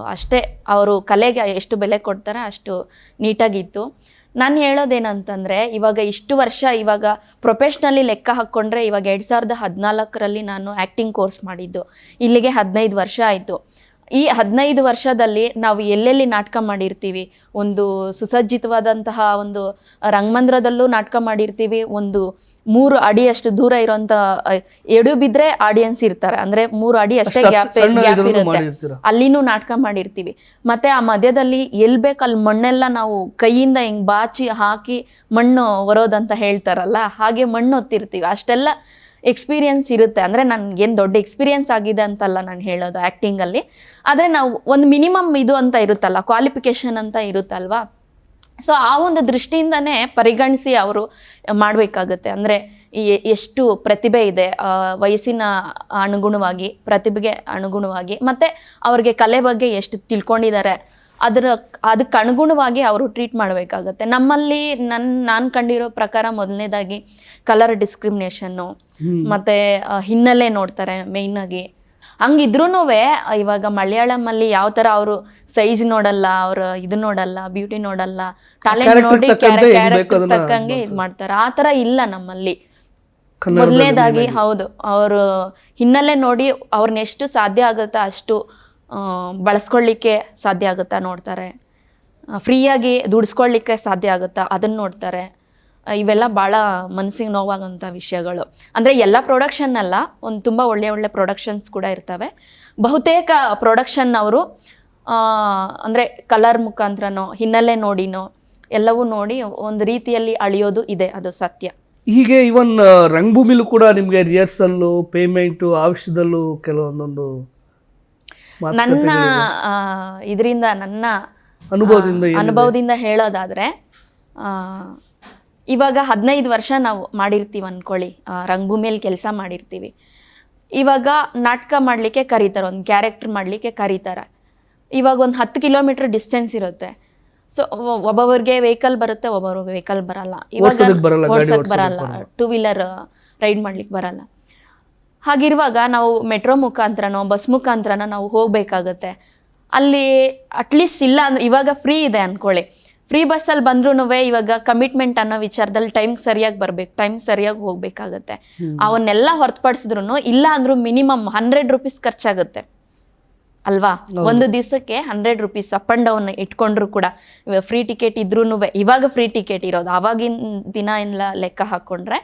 ಅಷ್ಟೇ ಅವರು ಕಲೆಗೆ ಎಷ್ಟು ಬೆಲೆ ಕೊಡ್ತಾರೆ ಅಷ್ಟು ನೀಟಾಗಿತ್ತು. ನಾನು ಹೇಳೋದೇನಂತಂದರೆ, ಇವಾಗ ಇಷ್ಟು ವರ್ಷ ಇವಾಗ ಪ್ರೊಫೆಷ್ನಲಿ ಲೆಕ್ಕ ಹಾಕ್ಕೊಂಡ್ರೆ ಇವಾಗ ಎರಡು ಸಾವಿರದ ಹದಿನಾಲ್ಕರಲ್ಲಿ ನಾನು ಆ್ಯಕ್ಟಿಂಗ್ ಕೋರ್ಸ್ ಮಾಡಿದ್ದು. ಇಲ್ಲಿಗೆ ಹದಿನೈದು ವರ್ಷ ಆಯಿತು. ಈ ಹದಿನೈದು ವರ್ಷದಲ್ಲಿ ನಾವು ಎಲ್ಲೆಲ್ಲಿ ನಾಟಕ ಮಾಡಿರ್ತೀವಿ? ಒಂದು ಸುಸಜ್ಜಿತವಾದಂತಹ ಒಂದು ರಂಗಮಂದಿರದಲ್ಲೂ ನಾಟಕ ಮಾಡಿರ್ತೀವಿ. ಒಂದು ಮೂರು ಅಡಿಯಷ್ಟು ದೂರ ಇರುವಂತ ಎಡು ಬಿದ್ರೆ ಆಡಿಯನ್ಸ್ ಇರ್ತಾರೆ. ಅಂದ್ರೆ ಮೂರು ಅಡಿ ಅಷ್ಟೇ ಗ್ಯಾಪ್ ಗ್ಯಾಪ್ ಇರುತ್ತೆ. ಅಲ್ಲಿನೂ ನಾಟಕ ಮಾಡಿರ್ತೀವಿ. ಮತ್ತೆ ಆ ಮಧ್ಯದಲ್ಲಿ ಎಲ್ ಬೇಕು ಅಲ್ಲಿ ಮಣ್ಣೆಲ್ಲ ನಾವು ಕೈಯಿಂದ ಹಿಂಗ್ ಬಾಚಿ ಹಾಕಿ ಮಣ್ಣು ಹೊರೋದಂತ ಹೇಳ್ತಾರಲ್ಲ ಹಾಗೆ ಮಣ್ಣು ಹೊತ್ತಿರ್ತೀವಿ ಅಷ್ಟೆಲ್ಲ ಎಕ್ಸ್ಪೀರಿಯನ್ಸ್ ಇರುತ್ತೆ. ಅಂದರೆ ನನಗೇನು ದೊಡ್ಡ ಎಕ್ಸ್ಪೀರಿಯನ್ಸ್ ಆಗಿದೆ ಅಂತಲ್ಲ ನಾನು ಹೇಳೋದು ಆ್ಯಕ್ಟಿಂಗಲ್ಲಿ ಆದರೆ ನಾವು ಒಂದು ಮಿನಿಮಮ್ ಇದು ಅಂತ ಇರುತ್ತಲ್ಲ ಕ್ವಾಲಿಫಿಕೇಷನ್ ಅಂತ ಇರುತ್ತಲ್ವಾ? ಸೊ ಆ ಒಂದು ದೃಷ್ಟಿಯಿಂದನೇ ಪರಿಗಣಿಸಿ ಅವರು ಮಾಡಬೇಕಾಗುತ್ತೆ. ಅಂದರೆ ಎಷ್ಟು ಪ್ರತಿಭೆ ಇದೆ ವಯಸ್ಸಿನ ಅನುಗುಣವಾಗಿ, ಪ್ರತಿಭೆಗೆ ಅನುಗುಣವಾಗಿ, ಮತ್ತು ಅವ್ರಿಗೆ ಕಲೆ ಬಗ್ಗೆ ಎಷ್ಟು ತಿಳ್ಕೊಂಡಿದ್ದಾರೆ ಅದರ ಅದಕ್ಕೆ ಅನುಗುಣವಾಗಿ ಅವರು ಟ್ರೀಟ್ ಮಾಡಬೇಕಾಗತ್ತೆ. ನಮ್ಮಲ್ಲಿ ನನ್ನ ನಾನು ಕಂಡಿರೋ ಪ್ರಕಾರ ಮೊದಲನೇದಾಗಿ ಕಲರ್ ಡಿಸ್ಕ್ರಿಮಿನೇಷನ್ನು ಮತ್ತು ಹಿನ್ನೆಲೆ ನೋಡ್ತಾರೆ ಮೇಯ್ನಾಗಿ ಹಂಗಿದ್ರೂ ಇವಾಗ ಮಲಯಾಳಮಲ್ಲಿ ಯಾವ ಥರ ಅವರು ಸೈಜ್ ನೋಡಲ್ಲ ಅವ್ರ ಇದು ನೋಡಲ್ಲ ಬ್ಯೂಟಿ ನೋಡಲ್ಲ ಟ್ಯಾಲೆಂಟ್ ನೋಡಿ ಕ್ಯಾರೆಕ್ಟರ್ ತಕ್ಕಂಗೆ ಇದು ಮಾಡ್ತಾರೆ. ಆ ಥರ ಇಲ್ಲ ನಮ್ಮಲ್ಲಿ. ಮೊದಲನೇದಾಗಿ ಹೌದು. ಅವರು ಹಿನ್ನೆಲೆ ನೋಡಿ ಅವ್ರನ್ನ ಎಷ್ಟು ಸಾಧ್ಯ ಆಗುತ್ತೋ ಅಷ್ಟು ಬಳಸ್ಕೊಳ್ಳಿಕ್ಕೆ ಸಾಧ್ಯ ಆಗುತ್ತಾ ನೋಡ್ತಾರೆ. ಫ್ರೀಯಾಗಿ ದುಡಿಸ್ಕೊಳ್ಳಿಕ್ಕೆ ಸಾಧ್ಯ ಆಗುತ್ತಾ ಅದನ್ನು ನೋಡ್ತಾರೆ. ಇವೆಲ್ಲ ಭಾಳ ಮನಸ್ಸಿಗೆ ನೋವಾಗುವಂಥ ವಿಷಯಗಳು. ಅಂದರೆ ಎಲ್ಲ ಪ್ರೊಡಕ್ಷನ್ ಅಲ್ಲ, ಒಂದು ತುಂಬ ಒಳ್ಳೆ ಒಳ್ಳೆ ಪ್ರೊಡಕ್ಷನ್ಸ್ ಕೂಡ ಇರ್ತವೆ. ಬಹುತೇಕ ಪ್ರೊಡಕ್ಷನ್ ಅವರು ಅಂದರೆ ಕಲರ್ ಮುಖಾಂತರನೋ, ಹಿನ್ನೆಲೆ ನೋಡಿನೋ, ಎಲ್ಲವೂ ನೋಡಿ ಒಂದು ರೀತಿಯಲ್ಲಿ ಅಳಿಯೋದು ಇದೆ, ಅದು ಸತ್ಯ. ಹೀಗೆ ಇವನ್ ರಂಗಭೂಮಿಲೂ ಕೂಡ ನಿಮಗೆ ರಿಹರ್ಸಲ್ಲು ಪೇಮೆಂಟು ಆ ವಿಷಯದಲ್ಲೂ ಕೆಲವೊಂದೊಂದು ನನ್ನ ಇದರಿಂದ ನನ್ನ ಅನುಭವದಿಂದ ಅನುಭವದಿಂದ ಹೇಳೋದಾದ್ರೆ ಆ, ಇವಾಗ ಹದಿನೈದು ವರ್ಷ ನಾವು ಮಾಡಿರ್ತೀವಿ ಅಂದ್ಕೊಳ್ಳಿ ರಂಗಭೂಮಿಯಲ್ಲಿ ಕೆಲಸ ಮಾಡಿರ್ತೀವಿ. ಇವಾಗ ನಾಟಕ ಮಾಡಲಿಕ್ಕೆ ಕರೀತಾರೆ ಒಂದು ಕ್ಯಾರೆಕ್ಟರ್ ಮಾಡಲಿಕ್ಕೆ ಕರೀತಾರೆ. ಇವಾಗ ಒಂದು ಹತ್ತು ಕಿಲೋಮೀಟರ್ ಡಿಸ್ಟೆನ್ಸ್ ಇರುತ್ತೆ. ಸೊ ಒಬ್ಬೊಬ್ರಿಗೆ ವೆಹಿಕಲ್ ಬರುತ್ತೆ ಒಬ್ಬೊಬ್ರಿಗೆ ವೆಹಿಕಲ್ ಬರಲ್ಲ. ಇವಾಗ ಬರಲ್ಲ ಟೂ ವೀಲರ್ ರೈಡ್ ಮಾಡ್ಲಿಕ್ಕೆ ಬರಲ್ಲ. ಹಾಗಿರುವಾಗ ನಾವು ಮೆಟ್ರೋ ಮುಖಾಂತರನೋ ಬಸ್ ಮುಖಾಂತರನೋ ನಾವು ಹೋಗಬೇಕಾಗತ್ತೆ. ಅಲ್ಲಿ ಅಟ್ಲೀಸ್ಟ್ ಇಲ್ಲ ಅಂದ್ರೆ ಇವಾಗ ಫ್ರೀ ಇದೆ ಅಂದ್ಕೊಳ್ಳಿ ಫ್ರೀ ಬಸ್ಸಲ್ಲಿ ಬಂದ್ರೂ ಇವಾಗ ಕಮಿಟ್ಮೆಂಟ್ ಅನ್ನೋ ವಿಚಾರದಲ್ಲಿ ಟೈಮ್ ಸರಿಯಾಗಿ ಬರ್ಬೇಕು ಟೈಮ್ ಸರಿಯಾಗಿ ಹೋಗ್ಬೇಕಾಗತ್ತೆ. ಅವನ್ನೆಲ್ಲ ಹೊರತುಪಡಿಸಿದ್ರು ಇಲ್ಲ ಅಂದ್ರೂ ಮಿನಿಮಮ್ ಹಂಡ್ರೆಡ್ ರುಪೀಸ್ ಖರ್ಚಾಗುತ್ತೆ. ಅಲ್ವಾ? ಒಂದು ದಿವಸಕ್ಕೆ hundred rupees up and down ಇಟ್ಕೊಂಡ್ರು ಕೂಡ ಫ್ರೀ ಟಿಕೆಟ್ ಇದ್ರೂ ಇವಾಗ ಫ್ರೀ ಟಿಕೆಟ್ ಇರೋದು. ಆವಾಗಿನ ದಿನ ಎಲ್ಲ ಲೆಕ್ಕ ಹಾಕೊಂಡ್ರೆ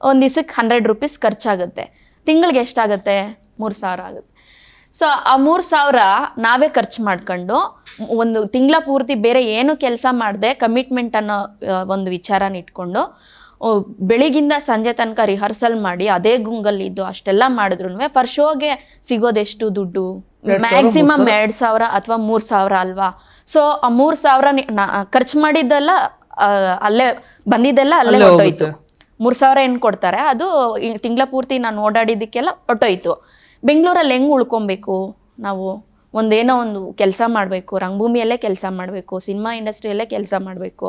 ಒಂದು ದಿವಸಕ್ಕೆ ಹಂಡ್ರೆಡ್ ರುಪೀಸ್ ಖರ್ಚಾಗುತ್ತೆ. ತಿಂಗಳಿಗೆ ಎಷ್ಟಾಗುತ್ತೆ? ಮೂರು ಸಾವಿರ ಆಗುತ್ತೆ. ಸೊ ಆ ಮೂರು ಸಾವಿರ ನಾವೇ ಖರ್ಚು ಮಾಡ್ಕೊಂಡು ಒಂದು ತಿಂಗಳ ಪೂರ್ತಿ ಬೇರೆ ಏನು ಕೆಲಸ ಮಾಡದೆ ಕಮಿಟ್ಮೆಂಟ್ ಅನ್ನೋ ಒಂದು ವಿಚಾರನ ಇಟ್ಕೊಂಡು ಬೆಳಿಗ್ಗಿಂದ ಬೆಳಿಗಿಂದ ಸಂಜೆ ತನಕ ರಿಹರ್ಸಲ್ ಮಾಡಿ ಅದೇ ಗುಂಗಲ್ಲಿ ಇದ್ದು ಅಷ್ಟೆಲ್ಲ ಮಾಡಿದ್ರು ಫರ್ ಶೋಗೆ ಸಿಗೋದೆಷ್ಟು ದುಡ್ಡು? ಮ್ಯಾಕ್ಸಿಮಮ್ ಎರಡು ಸಾವಿರ ಅಥವಾ ಮೂರು ಸಾವಿರ ಅಲ್ವಾ? ಸೊ ಆ ಮೂರು ಸಾವಿರ ಖರ್ಚು ಮಾಡಿದ್ದೆಲ್ಲ ಅಲ್ಲೇ ಬಂದಿದ್ದೆಲ್ಲ ಅಲ್ಲೇ ಹೊಟ್ಟೋಯ್ತು. ಮೂರು ಸಾವಿರ ಏನು ಕೊಡ್ತಾರೆ? ಅದು ತಿಂಗಳ ಪೂರ್ತಿ ನಾನು ಓಡಾಡಿದ್ದಕ್ಕೆಲ್ಲ ಹೊಟ್ಟೋಯ್ತು ಬೆಂಗಳೂರಲ್ಲಿ ಹೆಂಗೆ ಉಳ್ಕೊಬೇಕು? ನಾವು ಒಂದೇನೋ ಒಂದು ಕೆಲಸ ಮಾಡಬೇಕು ರಂಗಭೂಮಿಯಲ್ಲೇ ಕೆಲಸ ಮಾಡಬೇಕು ಸಿನಿಮಾ ಇಂಡಸ್ಟ್ರಿಯಲ್ಲೇ ಕೆಲಸ ಮಾಡಬೇಕು.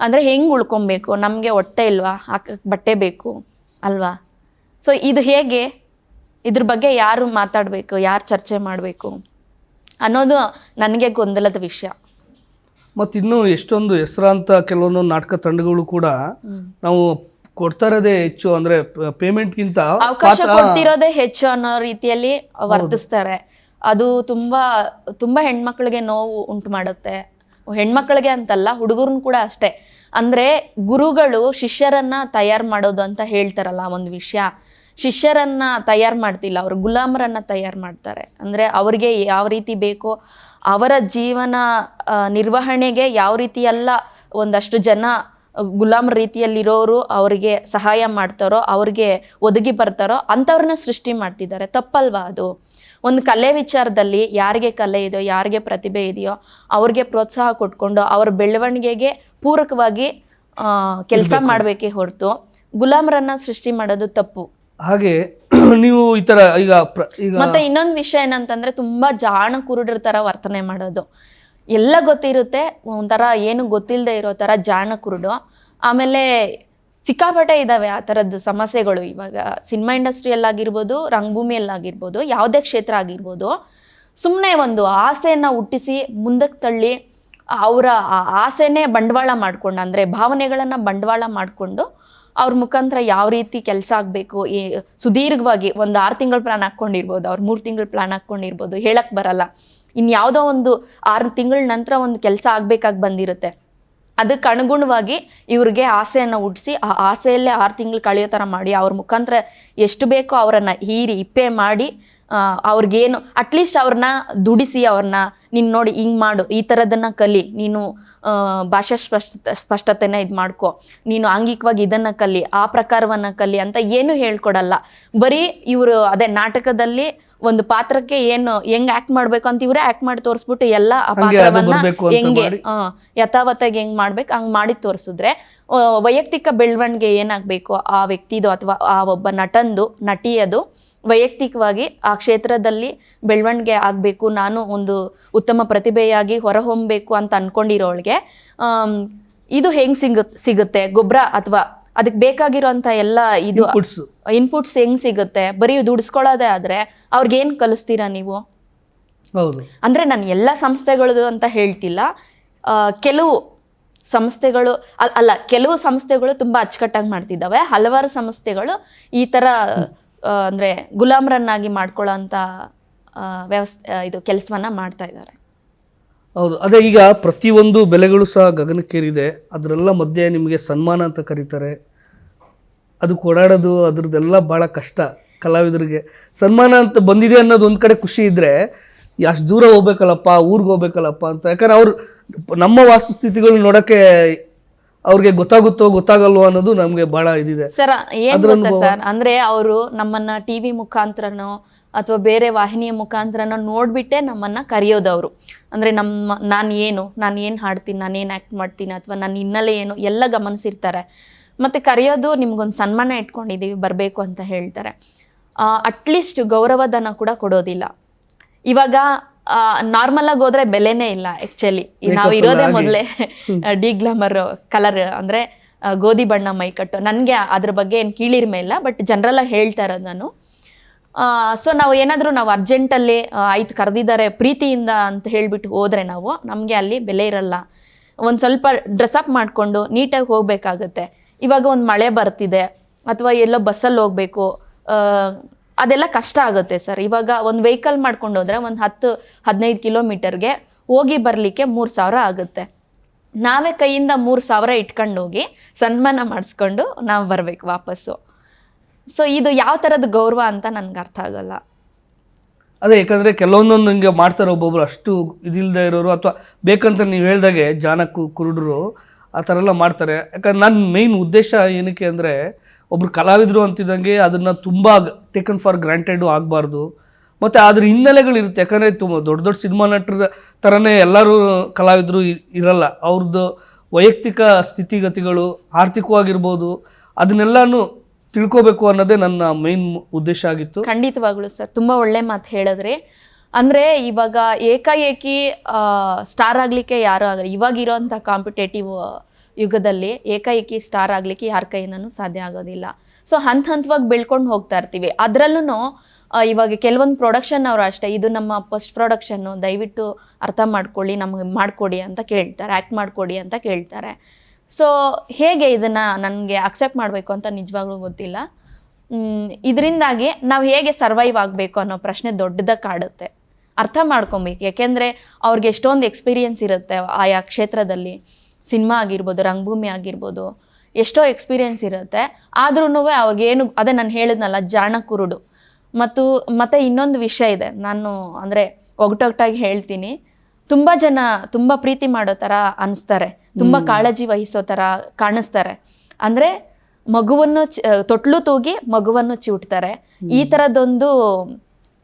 ಅಂದರೆ ಹೆಂಗೆ ಉಳ್ಕೊಬೇಕು? ನಮಗೆ ಹೊಟ್ಟೆ ಇಲ್ವಾ? ಹಾಕಕ್ಕೆ ಬಟ್ಟೆ ಬೇಕು ಅಲ್ವಾ? ಸೊ ಇದು ಹೇಗೆ? ಇದ್ರ ಬಗ್ಗೆ ಯಾರು ಮಾತಾಡಬೇಕು? ಯಾರು ಚರ್ಚೆ ಮಾಡಬೇಕು? ಅನ್ನೋದು ನನಗೆ ಗೊಂದಲದ ವಿಷಯ. ಮತ್ತು ಇನ್ನೂ ಎಷ್ಟೊಂದು ಹೆಸರಾಂತ ಕೆಲವೊಂದು ನಾಟಕ ತಂಡಗಳು ಕೂಡ ನಾವು ಕೊಡ್ತಾ ಇರೋದೇ ಹೆಚ್ಚು ಅಂದ್ರೆ ಪೇಮೆಂಟ್ಗಿಂತ ಅವಕಾಶ ಕೊಡ್ತಿರೋದೇ ಹೆಚ್ಚು ಅನ್ನೋ ರೀತಿಯಲ್ಲಿ ವರ್ತಿಸ್ತಾರೆ. ಅದು ತುಂಬಾ ತುಂಬಾ ಹೆಣ್ಮಕ್ಳಿಗೆ ನೋವು ಉಂಟು ಮಾಡುತ್ತೆ. ಹೆಣ್ಮಕ್ಳಿಗೆ ಅಂತಲ್ಲ ಹುಡುಗರನ್ನ ಕೂಡ ಅಷ್ಟೇ. ಅಂದ್ರೆ ಗುರುಗಳು ಶಿಷ್ಯರನ್ನ ತಯಾರು ಮಾಡೋದು ಅಂತ ಹೇಳ್ತಾರಲ್ಲ ಒಂದು ವಿಷಯ. ಶಿಷ್ಯರನ್ನ ತಯಾರು ಮಾಡ್ತಿಲ್ಲ ಅವರು ಗುಲಾಮರನ್ನ ತಯಾರು ಮಾಡ್ತಾರೆ. ಅಂದ್ರೆ ಅವ್ರಿಗೆ ಯಾವ ರೀತಿ ಬೇಕೋ ಅವರ ಜೀವನ ನಿರ್ವಹಣೆಗೆ ಯಾವ ರೀತಿ ಎಲ್ಲ ಒಂದಷ್ಟು ಜನ ಗುಲಾಮ್ ರೀತಿಯಲ್ಲಿರೋರು ಅವರಿಗೆ ಸಹಾಯ ಮಾಡ್ತಾರೋ ಅವ್ರಿಗೆ ಒದಗಿ ಬರ್ತಾರೋ ಅಂಥವ್ರನ್ನ ಸೃಷ್ಟಿ ಮಾಡ್ತಿದ್ದಾರೆ. ತಪ್ಪಲ್ವಾ ಅದು? ಒಂದು ಕಲೆ ವಿಚಾರದಲ್ಲಿ ಯಾರಿಗೆ ಕಲೆ ಇದೆಯೋ ಯಾರಿಗೆ ಪ್ರತಿಭೆ ಇದೆಯೋ ಅವ್ರಿಗೆ ಪ್ರೋತ್ಸಾಹ ಕೊಟ್ಕೊಂಡು ಅವ್ರ ಬೆಳವಣಿಗೆಗೆ ಪೂರಕವಾಗಿ ಕೆಲಸ ಮಾಡಬೇಕೇ ಹೊರತು ಗುಲಾಮರನ್ನ ಸೃಷ್ಟಿ ಮಾಡೋದು ತಪ್ಪು. ಹಾಗೆ ನೀವು ಈ ತರ ಈಗ ಮತ್ತೆ ಇನ್ನೊಂದು ವಿಷಯ ಏನಂತಂದ್ರೆ ತುಂಬಾ ಜಾಣ ಕುರುಡರ ತರ ವರ್ತನೆ ಮಾಡೋದು. ಎಲ್ಲ ಗೊತ್ತಿರುತ್ತೆ, ಒಂಥರ ಏನು ಗೊತ್ತಿಲ್ಲದೆ ಇರೋ ತರ ಜಾಣ ಕುರುಡು. ಆಮೇಲೆ ಸಿಕ್ಕಾಪಟ್ಟೆ ಇದ್ದಾವೆ ಆ ಥರದ್ದು ಸಮಸ್ಯೆಗಳು. ಇವಾಗ ಸಿನಿಮಾ ಇಂಡಸ್ಟ್ರಿಯಲ್ಲಾಗಿರ್ಬೋದು, ರಂಗಭೂಮಿಯಲ್ಲಾಗಿರ್ಬೋದು, ಯಾವುದೇ ಕ್ಷೇತ್ರ ಆಗಿರ್ಬೋದು ಸುಮ್ಮನೆ ಒಂದು ಆಸೆಯನ್ನು ಹುಟ್ಟಿಸಿ ಮುಂದಕ್ಕೆ ತಳ್ಳಿ, ಅವರ ಆ ಆಸೆನೇ ಬಂಡವಾಳ ಮಾಡ್ಕೊಂಡು, ಅಂದರೆ ಭಾವನೆಗಳನ್ನು ಬಂಡವಾಳ ಮಾಡಿಕೊಂಡು ಅವ್ರ ಮುಖಾಂತರ ಯಾವ ರೀತಿ ಕೆಲಸ ಆಗಬೇಕು, ಈ ಸುದೀರ್ಘವಾಗಿ ಒಂದು ಆರು ತಿಂಗಳ ಪ್ಲಾನ್ ಹಾಕ್ಕೊಂಡಿರ್ಬೋದು, ಅವ್ರು ಮೂರು ತಿಂಗಳ ಪ್ಲಾನ್ ಹಾಕ್ಕೊಂಡಿರ್ಬೋದು ಹೇಳಕ್ಕೆ ಬರಲ್ಲ. ಇನ್ನು ಯಾವುದೋ ಒಂದು ಆರು ತಿಂಗಳ ನಂತರ ಒಂದು ಕೆಲಸ ಆಗಬೇಕಾಗಿ ಬಂದಿರುತ್ತೆ. ಅದಕ್ಕೆ ಅನುಗುಣವಾಗಿ ಇವ್ರಿಗೆ ಆಸೆಯನ್ನು ಹುಟ್ಟಿಸಿ ಆ ಆಸೆಯಲ್ಲೇ ಆರು ತಿಂಗಳು ಕಳೆಯೋ ಥರ ಮಾಡಿ, ಅವ್ರ ಮುಖಾಂತರ ಎಷ್ಟು ಬೇಕೋ ಅವರನ್ನು ಹೀರಿ ಇಪ್ಪೆ ಮಾಡಿ ಅವ್ರಿಗೇನು ಅಟ್ಲೀಸ್ಟ್ ಅವ್ರನ್ನ ದುಡಿಸಿ, ಅವ್ರನ್ನ ನೀನು ನೋಡಿ ಹಿಂಗೆ ಮಾಡು, ಈ ಥರದನ್ನು ಕಲಿ, ನೀನು ಭಾಷಾ ಸ್ಪಷ್ಟ, ಸ್ಪಷ್ಟತೆನ ಇದು ಮಾಡ್ಕೊ, ನೀನು ಆಂಗಿಕವಾಗಿ ಇದನ್ನು ಕಲಿ, ಆ ಪ್ರಕಾರವನ್ನು ಕಲಿ ಅಂತ ಏನೂ ಹೇಳ್ಕೊಡಲ್ಲ. ಬರೀ ಇವರು ಅದೇ ನಾಟಕದಲ್ಲಿ ಒಂದು ಪಾತ್ರಕ್ಕೆ ಏನು ಹೆಂಗ್ ಆಕ್ಟ್ ಮಾಡ್ಬೇಕು ಅಂತ ಇವರೇ ಆಕ್ಟ್ ಮಾಡಿ ತೋರಿಸ್ಬಿಟ್ಟು ಎಲ್ಲ ಆ ಪಾತ್ರವನ್ನ ಹೆಂಗೆ ಯಥಾವತ್ತಾಗಿ ಹೆಂಗ್ ಮಾಡ್ಬೇಕು ಹಂಗ್ ಮಾಡಿ ತೋರಿಸಿದ್ರೆ ವೈಯಕ್ತಿಕ ಬೆಳವಣಿಗೆ ಏನಾಗಬೇಕು ಆ ವ್ಯಕ್ತಿದು ಅಥವಾ ಆ ಒಬ್ಬ ನಟಂದು ನಟಿಯದು ವೈಯಕ್ತಿಕವಾಗಿ ಆ ಕ್ಷೇತ್ರದಲ್ಲಿ ಬೆಳವಣಿಗೆ ಆಗಬೇಕು ನಾನು ಒಂದು ಉತ್ತಮ ಪ್ರತಿಭೆಯಾಗಿ ಹೊರಹೊಮ್ಮಬೇಕು ಅಂತ ಅನ್ಕೊಂಡಿರೋಳಿಗೆ ಆಮ್, ಇದು ಹೆಂಗ್ ಸಿಗ ಸಿಗುತ್ತೆ ಗೊಬ್ಬರ ಅಥವಾ ಅದಕ್ಕೆ ಬೇಕಾಗಿರೋಂಥ ಎಲ್ಲ ಇದು ಇನ್ಪುಟ್ಸ್ ಹೆಂಗ್ ಸಿಗುತ್ತೆ? ಬರೀ ದುಡಿಸ್ಕೊಳ್ಳೋದೇ ಆದ್ರೆ ಅವ್ರಿಗೇನ್ ಕಲಿಸ್ತೀರಾ ನೀವು? ಹೌದು. ಅಂದ್ರೆ ನಾನು ಎಲ್ಲ ಸಂಸ್ಥೆಗಳದು ಅಂತ ಹೇಳ್ತಿಲ್ಲ. ಕೆಲವು ಸಂಸ್ಥೆಗಳು ಅಲ್- ಅಲ್ಲ ಕೆಲವು ಸಂಸ್ಥೆಗಳು ತುಂಬಾ ಅಚ್ಚುಕಟ್ಟಾಗಿ ಮಾಡ್ತಿದ್ದಾವೆ. ಹಲವಾರು ಸಂಸ್ಥೆಗಳು ಈ ತರ ಅಂದ್ರೆ ಗುಲಾಮ್ರನ್ನಾಗಿ ಮಾಡ್ಕೊಳ್ಳೋ ಅಂತ ವ್ಯವಸ್ಥೆ ಇದು ಕೆಲಸವನ್ನ ಮಾಡ್ತಾ ಇದ್ದಾರೆ. ಹೌದು. ಅದೇ ಈಗ ಪ್ರತಿಯೊಂದು ಬೆಲೆಗಳು ಸಹ ಗಗನಕ್ಕೇರಿದೆ. ಅದರೆಲ್ಲ ಮಧ್ಯೆ ನಿಮಗೆ ಸನ್ಮಾನ ಅಂತ ಕರೀತಾರೆ. ಅದು ಓಡಾಡೋದು ಅದ್ರದ್ದೆಲ್ಲ ಭಾಳ ಕಷ್ಟ ಕಲಾವಿದರಿಗೆ. ಸನ್ಮಾನ ಅಂತ ಬಂದಿದೆ ಅನ್ನೋದು ಒಂದು ಕಡೆ ಖುಷಿ ಇದ್ದರೆ ಅಷ್ಟು ದೂರ ಹೋಗ್ಬೇಕಲ್ಲಪ್ಪ ಊರಿಗೆ ಹೋಗ್ಬೇಕಲ್ಲಪ್ಪ ಅಂತ. ಯಾಕಂದ್ರೆ ಅವರು ನಮ್ಮ ವಾಸ್ತುಸ್ಥಿತಿಗಳು ನೋಡೋಕ್ಕೆ ಅವ್ರಿಗೆ ಗೊತ್ತಾಗುತ್ತೋ ಗೊತ್ತಾಗಲ್ವೋ ಅನ್ನೋದು ನಮಗೆ ಬಹಳ ಇದಿದೆ. ಸರ್ ಏನ್ ಗೊತ್ತಾ ಸರ್? ಅಂದ್ರೆ ಅವರು ನಮ್ಮನ್ನ ಟಿವಿ ಮುಖಾಂತರನೋ ಅಥವಾ ಬೇರೆ ವಾಹಿನಿಯ ಮುಖಾಂತರನ ನೋಡಿಬಿಟ್ಟೆ ನಮ್ಮನ್ನು ಕರೆಯೋದವರು. ಅಂದರೆ ನಮ್ಮ ನಾನು ಏನು ನಾನು ಏನು ಹಾಡ್ತೀನಿ ನಾನು ಏನು ಆ್ಯಕ್ಟ್ ಮಾಡ್ತೀನಿ ಅಥವಾ ನನ್ನ ಹಿನ್ನೆಲೆ ಏನು ಎಲ್ಲ ಗಮನಿಸಿರ್ತಾರೆ. ಮತ್ತು ಕರೆಯೋದು ನಿಮ್ಗೊಂದು ಸನ್ಮಾನ ಇಟ್ಕೊಂಡಿದ್ದೀವಿ ಬರಬೇಕು ಅಂತ ಹೇಳ್ತಾರೆ. ಅಟ್ಲೀಸ್ಟ್ ಗೌರವಧನ ಕೂಡ ಕೊಡೋದಿಲ್ಲ. ಇವಾಗ ನಾರ್ಮಲ್ ಆಗಿ ಹೋದ್ರೆ ಬೆಲೆನೇ ಇಲ್ಲ ಆಕ್ಚುಲಿ ನಾವು ಇರೋದೇ ಮೊದಲೇ ಡಿ ಗ್ಲಾಮರ್ ಕಲರ್ ಅಂದ್ರೆ ಗೋಧಿ ಬಣ್ಣ ಮೈಕಟ್ಟು. ನನಗೆ ಅದ್ರ ಬಗ್ಗೆ ಏನು ಕೀಳಿರ್ಮೆ ಇಲ್ಲ ಬಟ್ ಜನರಲ್ ಆಗಿ ಹೇಳ್ತಾ ಇರೋದು ನಾನು. ಸೊ ನಾವು ಏನಾದರೂ ನಾವು ಅರ್ಜೆಂಟಲ್ಲಿ ಆಯ್ತು ಕರೆದಿದ್ದಾರೆ ಪ್ರೀತಿಯಿಂದ ಅಂತ ಹೇಳಿಬಿಟ್ಟು ಹೋದರೆ ನಾವು, ನಮಗೆ ಅಲ್ಲಿ ಬೆಲೆ ಇರಲ್ಲ. ಒಂದು ಸ್ವಲ್ಪ ಡ್ರೆಸ್ಅಪ್ ಮಾಡಿಕೊಂಡು ನೀಟಾಗಿ ಹೋಗಬೇಕಾಗತ್ತೆ. ಇವಾಗ ಒಂದು ಮಳೆ ಬರ್ತಿದೆ, ಅಥವಾ ಎಲ್ಲೋ ಬಸ್ಸಲ್ಲಿ ಹೋಗಬೇಕು ಅದೆಲ್ಲ ಕಷ್ಟ ಆಗುತ್ತೆ ಸರ್. ಇವಾಗ ಒಂದು ವೆಹಿಕಲ್ ಮಾಡ್ಕೊಂಡು ಹೋದರೆ ಒಂದು ಹತ್ತು, ಹದಿನೈದು ಕಿಲೋಮೀಟರ್ಗೆ ಹೋಗಿ ಬರಲಿಕ್ಕೆ ಮೂರು ಸಾವಿರ ಆಗುತ್ತೆ. ನಾವೇ ಕೈಯಿಂದ ಮೂರು ಸಾವಿರ ಇಟ್ಕೊಂಡು ಹೋಗಿ ಸನ್ಮಾನ ಮಾಡಿಸ್ಕೊಂಡು ನಾವು ಬರಬೇಕು ವಾಪಸ್ಸು. ಸೊ ಇದು ಯಾವ ಥರದ ಗೌರವ ಅಂತ ನನಗೆ ಅರ್ಥ ಆಗಲ್ಲ. ಅದೇ, ಯಾಕಂದರೆ ಕೆಲವೊಂದೊಂದು ಹಿಂಗೆ ಮಾಡ್ತಾರೆ ಒಬ್ಬೊಬ್ರು, ಅಷ್ಟು ಇದಿಲ್ಲದೆ ಇರೋರು, ಅಥವಾ ಬೇಕಂತ ನೀವು ಹೇಳ್ದಾಗೆ ಜಾನಕ್ಕು ಕುರುಡರು, ಆ ಥರ ಎಲ್ಲ ಮಾಡ್ತಾರೆ. ಯಾಕಂದ್ರೆ ನನ್ನ ಮೇಯ್ನ್ ಉದ್ದೇಶ ಏನಕ್ಕೆ ಅಂದರೆ, ಒಬ್ರು ಕಲಾವಿದರು ಅಂತಿದ್ದಂಗೆ ಅದನ್ನು ತುಂಬ ಟೇಕನ್ ಫಾರ್ ಗ್ರಾಂಟೆಡು ಆಗಬಾರ್ದು. ಮತ್ತು ಅದ್ರ ಹಿನ್ನೆಲೆಗಳಿರುತ್ತೆ. ಯಾಕಂದರೆ ತುಂಬ ದೊಡ್ಡ ದೊಡ್ಡ ಸಿನಿಮಾ ನಟರ ಥರನೇ ಎಲ್ಲರೂ ಕಲಾವಿದರು ಇರಲ್ಲ. ಅವ್ರದ್ದು ವೈಯಕ್ತಿಕ ಸ್ಥಿತಿಗತಿಗಳು ಆರ್ಥಿಕವಾಗಿರ್ಬೋದು, ಅದನ್ನೆಲ್ಲಾನು ತಿಳ್ಕೊಬೇಕು ಅನ್ನೋದೇ ನನ್ನ ಮೇನ್ ಉದ್ದೇಶ ಆಗಿತ್ತು. ಖಂಡಿತವಾಗ್ಲು ಸರ್, ತುಂಬಾ ಒಳ್ಳೆ ಮಾತು ಹೇಳಿದ್ರಿ. ಅಂದ್ರೆ ಇವಾಗ ಏಕಾಏಕಿ ಸ್ಟಾರ್ ಆಗಲಿಕ್ಕೆ ಯಾರು ಆಗಲ್ಲ, ಇವಾಗ ಇರೋಂಥ ಕಾಂಪಿಟೇಟಿವ್ ಯುಗದಲ್ಲಿ ಏಕಾಏಕಿ ಸ್ಟಾರ್ ಆಗಲಿಕ್ಕೆ ಯಾರ ಕೈಯಿಂದನೂ ಸಾಧ್ಯ ಆಗೋದಿಲ್ಲ. ಸೊ ಹಂತ ಹಂತವಾಗಿ ಬೆಳ್ಕೊಂಡು ಹೋಗ್ತಾ ಇರ್ತೀವಿ. ಅದರಲ್ಲೂ ಇವಾಗ ಕೆಲವೊಂದು ಪ್ರೊಡಕ್ಷನ್ ಅವರು ಅಷ್ಟೇ, ಇದು ನಮ್ಮ ಫಸ್ಟ್ ಪ್ರೊಡಕ್ಷನ್ನು ದಯವಿಟ್ಟು ಅರ್ಥ ಮಾಡ್ಕೊಳ್ಳಿ, ನಮಗೆ ಮಾಡಿಕೊಡಿ ಅಂತ ಕೇಳ್ತಾರೆ ಆ್ಯಕ್ಟ್ ಮಾಡಿಕೊಡಿ ಅಂತ ಕೇಳ್ತಾರೆ. ಸೊ ಹೇಗೆ ಇದನ್ನು ನನಗೆ ಅಕ್ಸೆಪ್ಟ್ ಮಾಡಬೇಕು ಅಂತ ನಿಜವಾಗ್ಲೂ ಗೊತ್ತಿಲ್ಲ. ಇದರಿಂದಾಗಿ ನಾವು ಹೇಗೆ ಸರ್ವೈವ್ ಆಗಬೇಕು ಅನ್ನೋ ಪ್ರಶ್ನೆ ದೊಡ್ಡದಾಗಿ ಕಾಡುತ್ತೆ ಅರ್ಥ ಮಾಡ್ಕೊಬೇಕು. ಯಾಕೆಂದರೆ ಅವ್ರಿಗೆ ಎಷ್ಟೊಂದು ಎಕ್ಸ್ಪೀರಿಯನ್ಸ್ ಇರುತ್ತೆ ಆಯಾ ಕ್ಷೇತ್ರದಲ್ಲಿ. ಸಿನಿಮಾ ಆಗಿರ್ಬೋದು, ರಂಗಭೂಮಿ ಆಗಿರ್ಬೋದು, ಎಷ್ಟೋ ಎಕ್ಸ್ಪೀರಿಯನ್ಸ್ ಇರುತ್ತೆ. ಆದ್ರೂ ಅವ್ರಿಗೇನು, ಅದೇ ನಾನು ಹೇಳಿದ್ನಲ್ಲ, ಜಾಣ ಕುರುಡು. ಮತ್ತು, ಮತ್ತೆ ಇನ್ನೊಂದು ವಿಷಯ ಇದೆ. ನಾನು ಅಂದರೆ ಒಗಟೊಗಟಾಗಿ ಹೇಳ್ತೀನಿ. ತುಂಬ ಜನ ತುಂಬಾ ಪ್ರೀತಿ ಮಾಡೋ ಥರ ಅನಿಸ್ತಾರೆ. ತುಂಬಾ ಕಾಳಜಿ ವಹಿಸೋ ಥರ ಕಾಣಿಸ್ತಾರೆ. ಅಂದ್ರೆ ಮಗುವನ್ನು ತೊಟ್ಲು ತೂಗಿ ಮಗುವನ್ನು ಚಿವುಟ್ತಾರೆ. ಈ ಥರದ್ದೊಂದು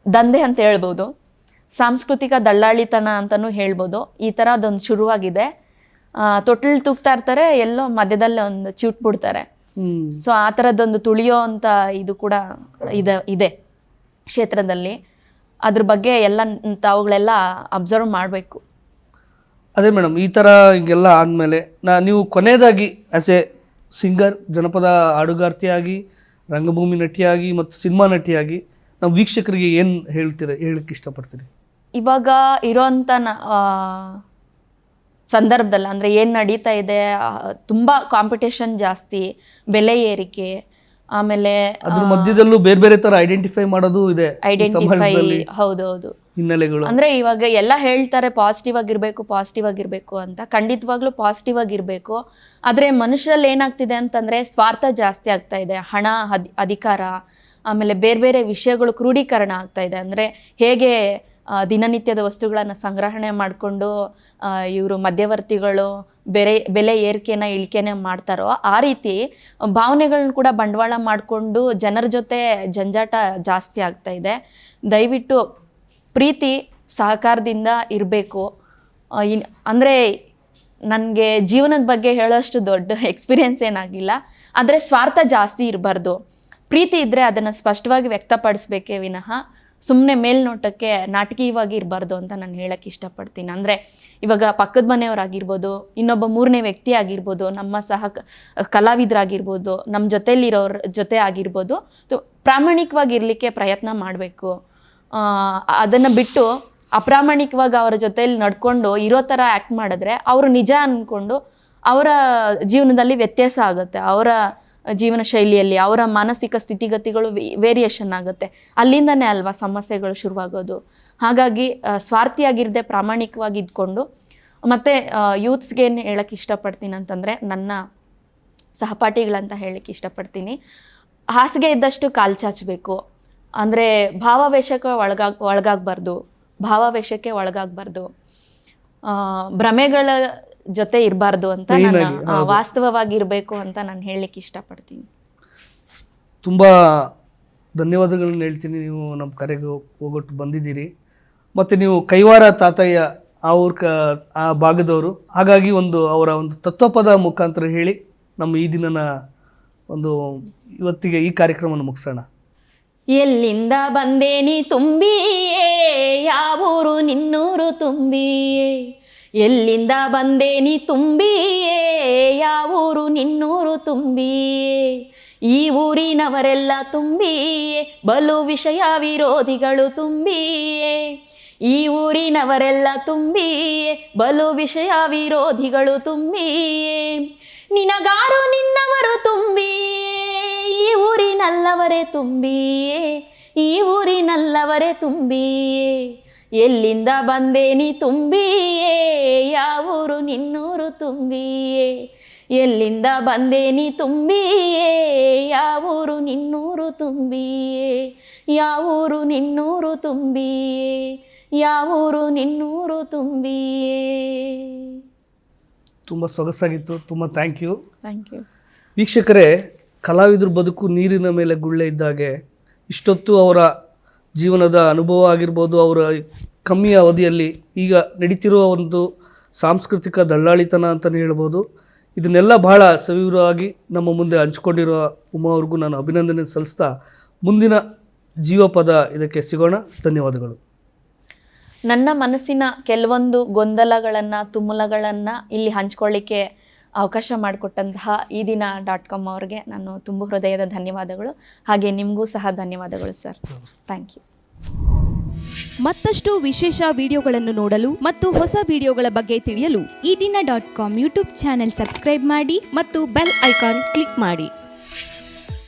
ದಂಧೆ ಅಂತ ಹೇಳ್ಬೋದು. ಸಾಂಸ್ಕೃತಿಕ ದಳ್ಳಾಳಿತನ ಅಂತಲೂ ಹೇಳ್ಬೋದು. ಈ ಥರ ಅದೊಂದು ಶುರುವಾಗಿದೆ ತೊಟ್ಲು ತೂಗ್ತಾ ಇರ್ತಾರೆ ಎಲ್ಲೋ ಮಧ್ಯದಲ್ಲೇ ಒಂದು ಚಿವುಟ್ಬಿಡ್ತಾರೆ. ಸೊ ಆ ಥರದ್ದೊಂದು ತುಳಿಯೋ ಅಂತ ಇದು ಕೂಡ ಇದೆ ಇದೆ ಕ್ಷೇತ್ರದಲ್ಲಿ. ಅದ್ರ ಬಗ್ಗೆ ಎಲ್ಲ ತಾವುಗಳೆಲ್ಲ ಅಬ್ಸರ್ವ್ ಮಾಡಬೇಕು. ಅದೇ ಮೇಡಮ್ ಈ ಥರ ಹಿಂಗೆಲ್ಲ ಆದಮೇಲೆ ನಾ ನೀವು ಕೊನೆಯದಾಗಿ ಆ್ಯಸ್ ಎ ಸಿಂಗರ್ ಜನಪದ ಹಾಡುಗಾರ್ತಿಯಾಗಿ ರಂಗಭೂಮಿ ನಟಿಯಾಗಿ ಮತ್ತು ಸಿನಿಮಾ ನಟಿಯಾಗಿ ನಾವು ವೀಕ್ಷಕರಿಗೆ ಏನು ಹೇಳ್ತೀರ ಹೇಳಕ್ಕೆ ಇಷ್ಟಪಡ್ತೀರಿ? ಇವಾಗ ಇರೋಂಥ ಸಂದರ್ಭದಲ್ಲಿ ಅಂದರೆ ಏನು ನಡೀತಾ ಇದೆ ತುಂಬ ಕಾಂಪಿಟೇಷನ್ ಜಾಸ್ತಿ ಬೆಲೆ ಏರಿಕೆ ಆಮೇಲೆ ಅದ್ರ ಮಧ್ಯದಲ್ಲೂ ಬೇರೆ ಬೇರೆ ತರ ಐಡೆಂಟಿಫೈ ಮಾಡೋದು ಇದೆ ಐಡೆಂಟಿಫೈ ಹೌದೌದು. ಹಿನ್ನೆಲೆಗಳು. ಅಂದ್ರೆ ಇವಾಗ ಎಲ್ಲ ಹೇಳ್ತಾರೆ ಪಾಸಿಟಿವ್ ಆಗಿರ್ಬೇಕು ಪಾಸಿಟಿವ್ ಆಗಿರ್ಬೇಕು ಅಂತ. ಖಂಡಿತವಾಗ್ಲೂ ಪಾಸಿಟಿವ್ ಆಗಿರ್ಬೇಕು. ಆದ್ರೆ ಮನುಷ್ಯರಲ್ಲಿ ಏನಾಗ್ತಿದೆ ಅಂತಂದ್ರೆ ಸ್ವಾರ್ಥ ಜಾಸ್ತಿ ಆಗ್ತಾ ಇದೆ. ಹಣ ಅಧಿ- ಅಧಿಕಾರ ಆಮೇಲೆ ಬೇರೆ ಬೇರೆ ವಿಷಯಗಳು ಕ್ರೋಢೀಕರಣ ಆಗ್ತಾ ಇದೆ. ಅಂದ್ರೆ ಹೇಗೆ ದಿನನಿತ್ಯದ ವಸ್ತುಗಳನ್ನು ಸಂಗ್ರಹಣೆ ಮಾಡಿಕೊಂಡು ಇವರು ಮಧ್ಯವರ್ತಿಗಳು, ಬೆರೆ, ಬೆಲೆ ಏರಿಕೆನ ಇಳಿಕೆನ ಮಾಡ್ತಾರೋ, ಆ ರೀತಿ ಭಾವನೆಗಳನ್ನ ಕೂಡ ಬಂಡವಾಳ ಮಾಡಿಕೊಂಡು ಜನರ ಜೊತೆ ಜಂಜಾಟ ಜಾಸ್ತಿ ಆಗ್ತಾ ಇದೆ. ದಯವಿಟ್ಟು ಪ್ರೀತಿ, ಸಹಕಾರದಿಂದ ಇರಬೇಕು. ಇನ್, ಅಂದರೆ ನನಗೆ ಜೀವನದ ಬಗ್ಗೆ ಹೇಳೋಷ್ಟು ದೊಡ್ಡ ಎಕ್ಸ್ಪೀರಿಯೆನ್ಸ್ ಏನಾಗಿಲ್ಲ. ಆದರೆ ಸ್ವಾರ್ಥ ಜಾಸ್ತಿ ಇರಬಾರ್ದು. ಪ್ರೀತಿ ಇದ್ದರೆ ಅದನ್ನು ಸ್ಪಷ್ಟವಾಗಿ ವ್ಯಕ್ತಪಡಿಸ್ಬೇಕೇ ವಿನಃ. ಸುಮ್ಮನೆ ಮೇಲ್ನೋಟಕ್ಕೆ ನಾಟಕೀಯವಾಗಿ ಇರಬಾರ್ದು ಅಂತ ನಾನು ಹೇಳಕ್ಕೆ ಇಷ್ಟಪಡ್ತೀನಿ. ಅಂದರೆ ಇವಾಗ ಪಕ್ಕದ ಮನೆಯವರಾಗಿರ್ಬೋದು, ಇನ್ನೊಬ್ಬ ಮೂರನೇ ವ್ಯಕ್ತಿ ಆಗಿರ್ಬೋದು, ನಮ್ಮ ಸಹ ಕಲಾವಿದರಾಗಿರ್ಬೋದು ನಮ್ಮ ಜೊತೆಯಲ್ಲಿರೋರ ಜೊತೆ ಆಗಿರ್ಬೋದು ಪ್ರಾಮಾಣಿಕವಾಗಿ ಇರಲಿಕ್ಕೆ ಪ್ರಯತ್ನ ಮಾಡಬೇಕು. ಅದನ್ನು ಬಿಟ್ಟು ಅಪ್ರಾಮಾಣಿಕವಾಗಿ ಅವರ ಜೊತೆಯಲ್ಲಿ ನಡ್ಕೊಂಡು ಇರೋ ಥರ ಆ್ಯಕ್ಟ್ ಮಾಡಿದ್ರೆ ಅವರು ನಿಜ ಅಂದ್ಕೊಂಡು ಅವರ ಜೀವನದಲ್ಲಿ ವ್ಯತ್ಯಾಸ ಆಗುತ್ತೆ. ಅವರ ಜೀವನ ಶೈಲಿಯಲ್ಲಿ ಅವರ ಮಾನಸಿಕ ಸ್ಥಿತಿಗತಿಗಳು ವೇರಿಯೇಷನ್ ಆಗುತ್ತೆ. ಅಲ್ಲಿಂದನೇ ಅಲ್ವಾ ಸಮಸ್ಯೆಗಳು ಶುರುವಾಗೋದು. ಹಾಗಾಗಿ ಸ್ವಾರ್ಥಿಯಾಗಿರದೆ ಪ್ರಾಮಾಣಿಕವಾಗಿ ಇದ್ಕೊಂಡು, ಮತ್ತು ಯೂತ್ಸ್ಗೆ ಏನು ಹೇಳಕ್ಕೆ ಇಷ್ಟಪಡ್ತೀನಿ ಅಂತಂದರೆ, ನನ್ನ ಸಹಪಾಠಿಗಳಂತ ಹೇಳಕ್ಕೆ ಇಷ್ಟಪಡ್ತೀನಿ. ಹಾಸಿಗೆ ಇದ್ದಷ್ಟು ಕಾಲು ಚಾಚಬೇಕು. ಅಂದರೆ, ಭಾವಾವೇಶಕ್ಕೆ ಒಳಗಾಗ ಒಳಗಾಗಬಾರ್ದು. ಭಾವಾವೇಶಕ್ಕೆ ಒಳಗಾಗಬಾರ್ದು. ಭ್ರಮೆಗಳ ಜೊತೆ ಇರಬಾರ್ದು ಅಂತ ವಾಸ್ತವವಾಗಿ ನಾನು ಆ, ಅಂತ ನಾನು ಹೇಳಲಿಕ್ಕೆ ಇಷ್ಟಪಡ್ತೀನಿ. ತುಂಬ ಧನ್ಯವಾದಗಳನ್ನ ಹೇಳ್ತೀನಿ. ನೀವು ನಮ್ಮ ಕರೆಗೆ ಹೋಗೊಟ್ಟು ಬಂದಿದ್ದೀರಿ. ಮತ್ತು ನೀವು ಕೈವಾರ ತಾತಯ್ಯ ಆ ಊರ್ ಕ ಆ ಭಾಗದವರು. ಹಾಗಾಗಿ ಒಂದು ಅವರ ಒಂದು ತತ್ವಪದ ಮುಖಾಂತರ ಹೇಳಿ ನಮ್ಮ ಈ ದಿನನ ಒಂದು ಇವತ್ತಿಗೆ ಈ ಕಾರ್ಯಕ್ರಮವನ್ನು ಮುಗಿಸೋಣ. ಎಲ್ಲಿಂದ ಬಂದೇನಿ ತುಂಬಿಯೇ? ಯಾವೂರು ನಿನ್ನೂರು ತುಂಬಿಯೇ? ಎಲ್ಲಿಂದ ಬಂದೆ ನೀ ತುಂಬಿಯೇ? ಯಾವೂರು ನಿನ್ನೂರು ತುಂಬಿಯೇ? ಈ ಊರಿನವರೆಲ್ಲ ತುಂಬಿಯೇ? ಬಲು ವಿಷಯ ವಿರೋಧಿಗಳು ತುಂಬಿಯೇ? ಈ ಊರಿನವರೆಲ್ಲ ತುಂಬಿಯೇ? ಬಲು ವಿಷಯ ವಿರೋಧಿಗಳು ತುಂಬಿಯೇ? ನಿನಗಾರು ನಿನ್ನವರು ತುಂಬಿಯೇ? ಈ ಊರಿನಲ್ಲವರೇ ತುಂಬಿಯೇ? ಈ ಊರಿನಲ್ಲವರೇ ತುಂಬಿಯೇ? ಎಲ್ಲಿಂದ ಬಂದೇನಿ ತುಂಬಿಯೇ? ಯಾವೂರು ನಿನ್ನೂರು ತುಂಬಿಯೇ? ಎಲ್ಲಿಂದ ಬಂದೇನಿ ತುಂಬಿಯೇ? ಯಾವೂರು ನಿನ್ನೂರು ತುಂಬಿಯೇ? ಯಾವೂರು ನಿನ್ನೂರು ತುಂಬಿಯೇ? ಯಾವೂರು ನಿನ್ನೂರು ತುಂಬಿಯೇ? ತುಂಬ ಸೊಗಸಾಗಿತ್ತು ತುಂಬ ಥ್ಯಾಂಕ್ ಯು ಥ್ಯಾಂಕ್ ಯು ವೀಕ್ಷಕರೇ ಕಲಾವಿದ್ರ ಬದುಕು ನೀರಿನ ಮೇಲೆ ಗುಳ್ಳೆ ಇದ್ದಾಗೆ ಇಷ್ಟೊತ್ತು ಅವರ ಜೀವನದ ಅನುಭವ ಆಗಿರ್ಬೋದು, ಅವರ ಕಮ್ಮಿ ಅವಧಿಯಲ್ಲಿ ಈಗ ನಡೀತಿರುವ ಒಂದು ಸಾಂಸ್ಕೃತಿಕ ದಳ್ಳಾಳಿತನ ಅಂತಲೇ ಹೇಳ್ಬೋದು. ಇದನ್ನೆಲ್ಲ ಬಹಳ ಸವಿವರವಾಗಿ ನಮ್ಮ ಮುಂದೆ ಹಂಚ್ಕೊಂಡಿರೋ ಉಮಾ ಅವ್ರಿಗೂ ನಾನು ಅಭಿನಂದನೆ ಸಲ್ಲಿಸ್ತಾ ಮುಂದಿನ ಜೀವಪದ ಇದಕ್ಕೆ ಸಿಗೋಣ. ಧನ್ಯವಾದಗಳು. ನನ್ನ ಮನಸ್ಸಿನ ಕೆಲವೊಂದು ಗೊಂದಲಗಳನ್ನು, ತುಮುಲಗಳನ್ನು ಇಲ್ಲಿ ಹಂಚ್ಕೊಳ್ಳಿಕ್ಕೆ ಅವಕಾಶ ಮಾಡಿಕೊಟ್ಟಂತಹ ಈ ದಿನ ಡಾಟ್ ಕಾಮ್ ಅವ್ರಿಗೆ ನಾನು ತುಂಬ ಹೃದಯದ ಧನ್ಯವಾದಗಳು. ಹಾಗೆ ನಿಮಗೂ ಸಹ ಧನ್ಯವಾದಗಳು ಸರ್. ಥ್ಯಾಂಕ್ ಯು ಮತ್ತಷ್ಟು ವಿಶೇಷ ವಿಡಿಯೋಗಳನ್ನು ನೋಡಲು ಮತ್ತು ಹೊಸ ವಿಡಿಯೋಗಳ ಬಗ್ಗೆ ತಿಳಿಯಲು ಈ ದಿನ dot com YouTube channel subscribe ಮಾಡಿ ಮತ್ತು ಬೆಲ್ ಐಕಾನ್ ಕ್ಲಿಕ್ ಮಾಡಿ.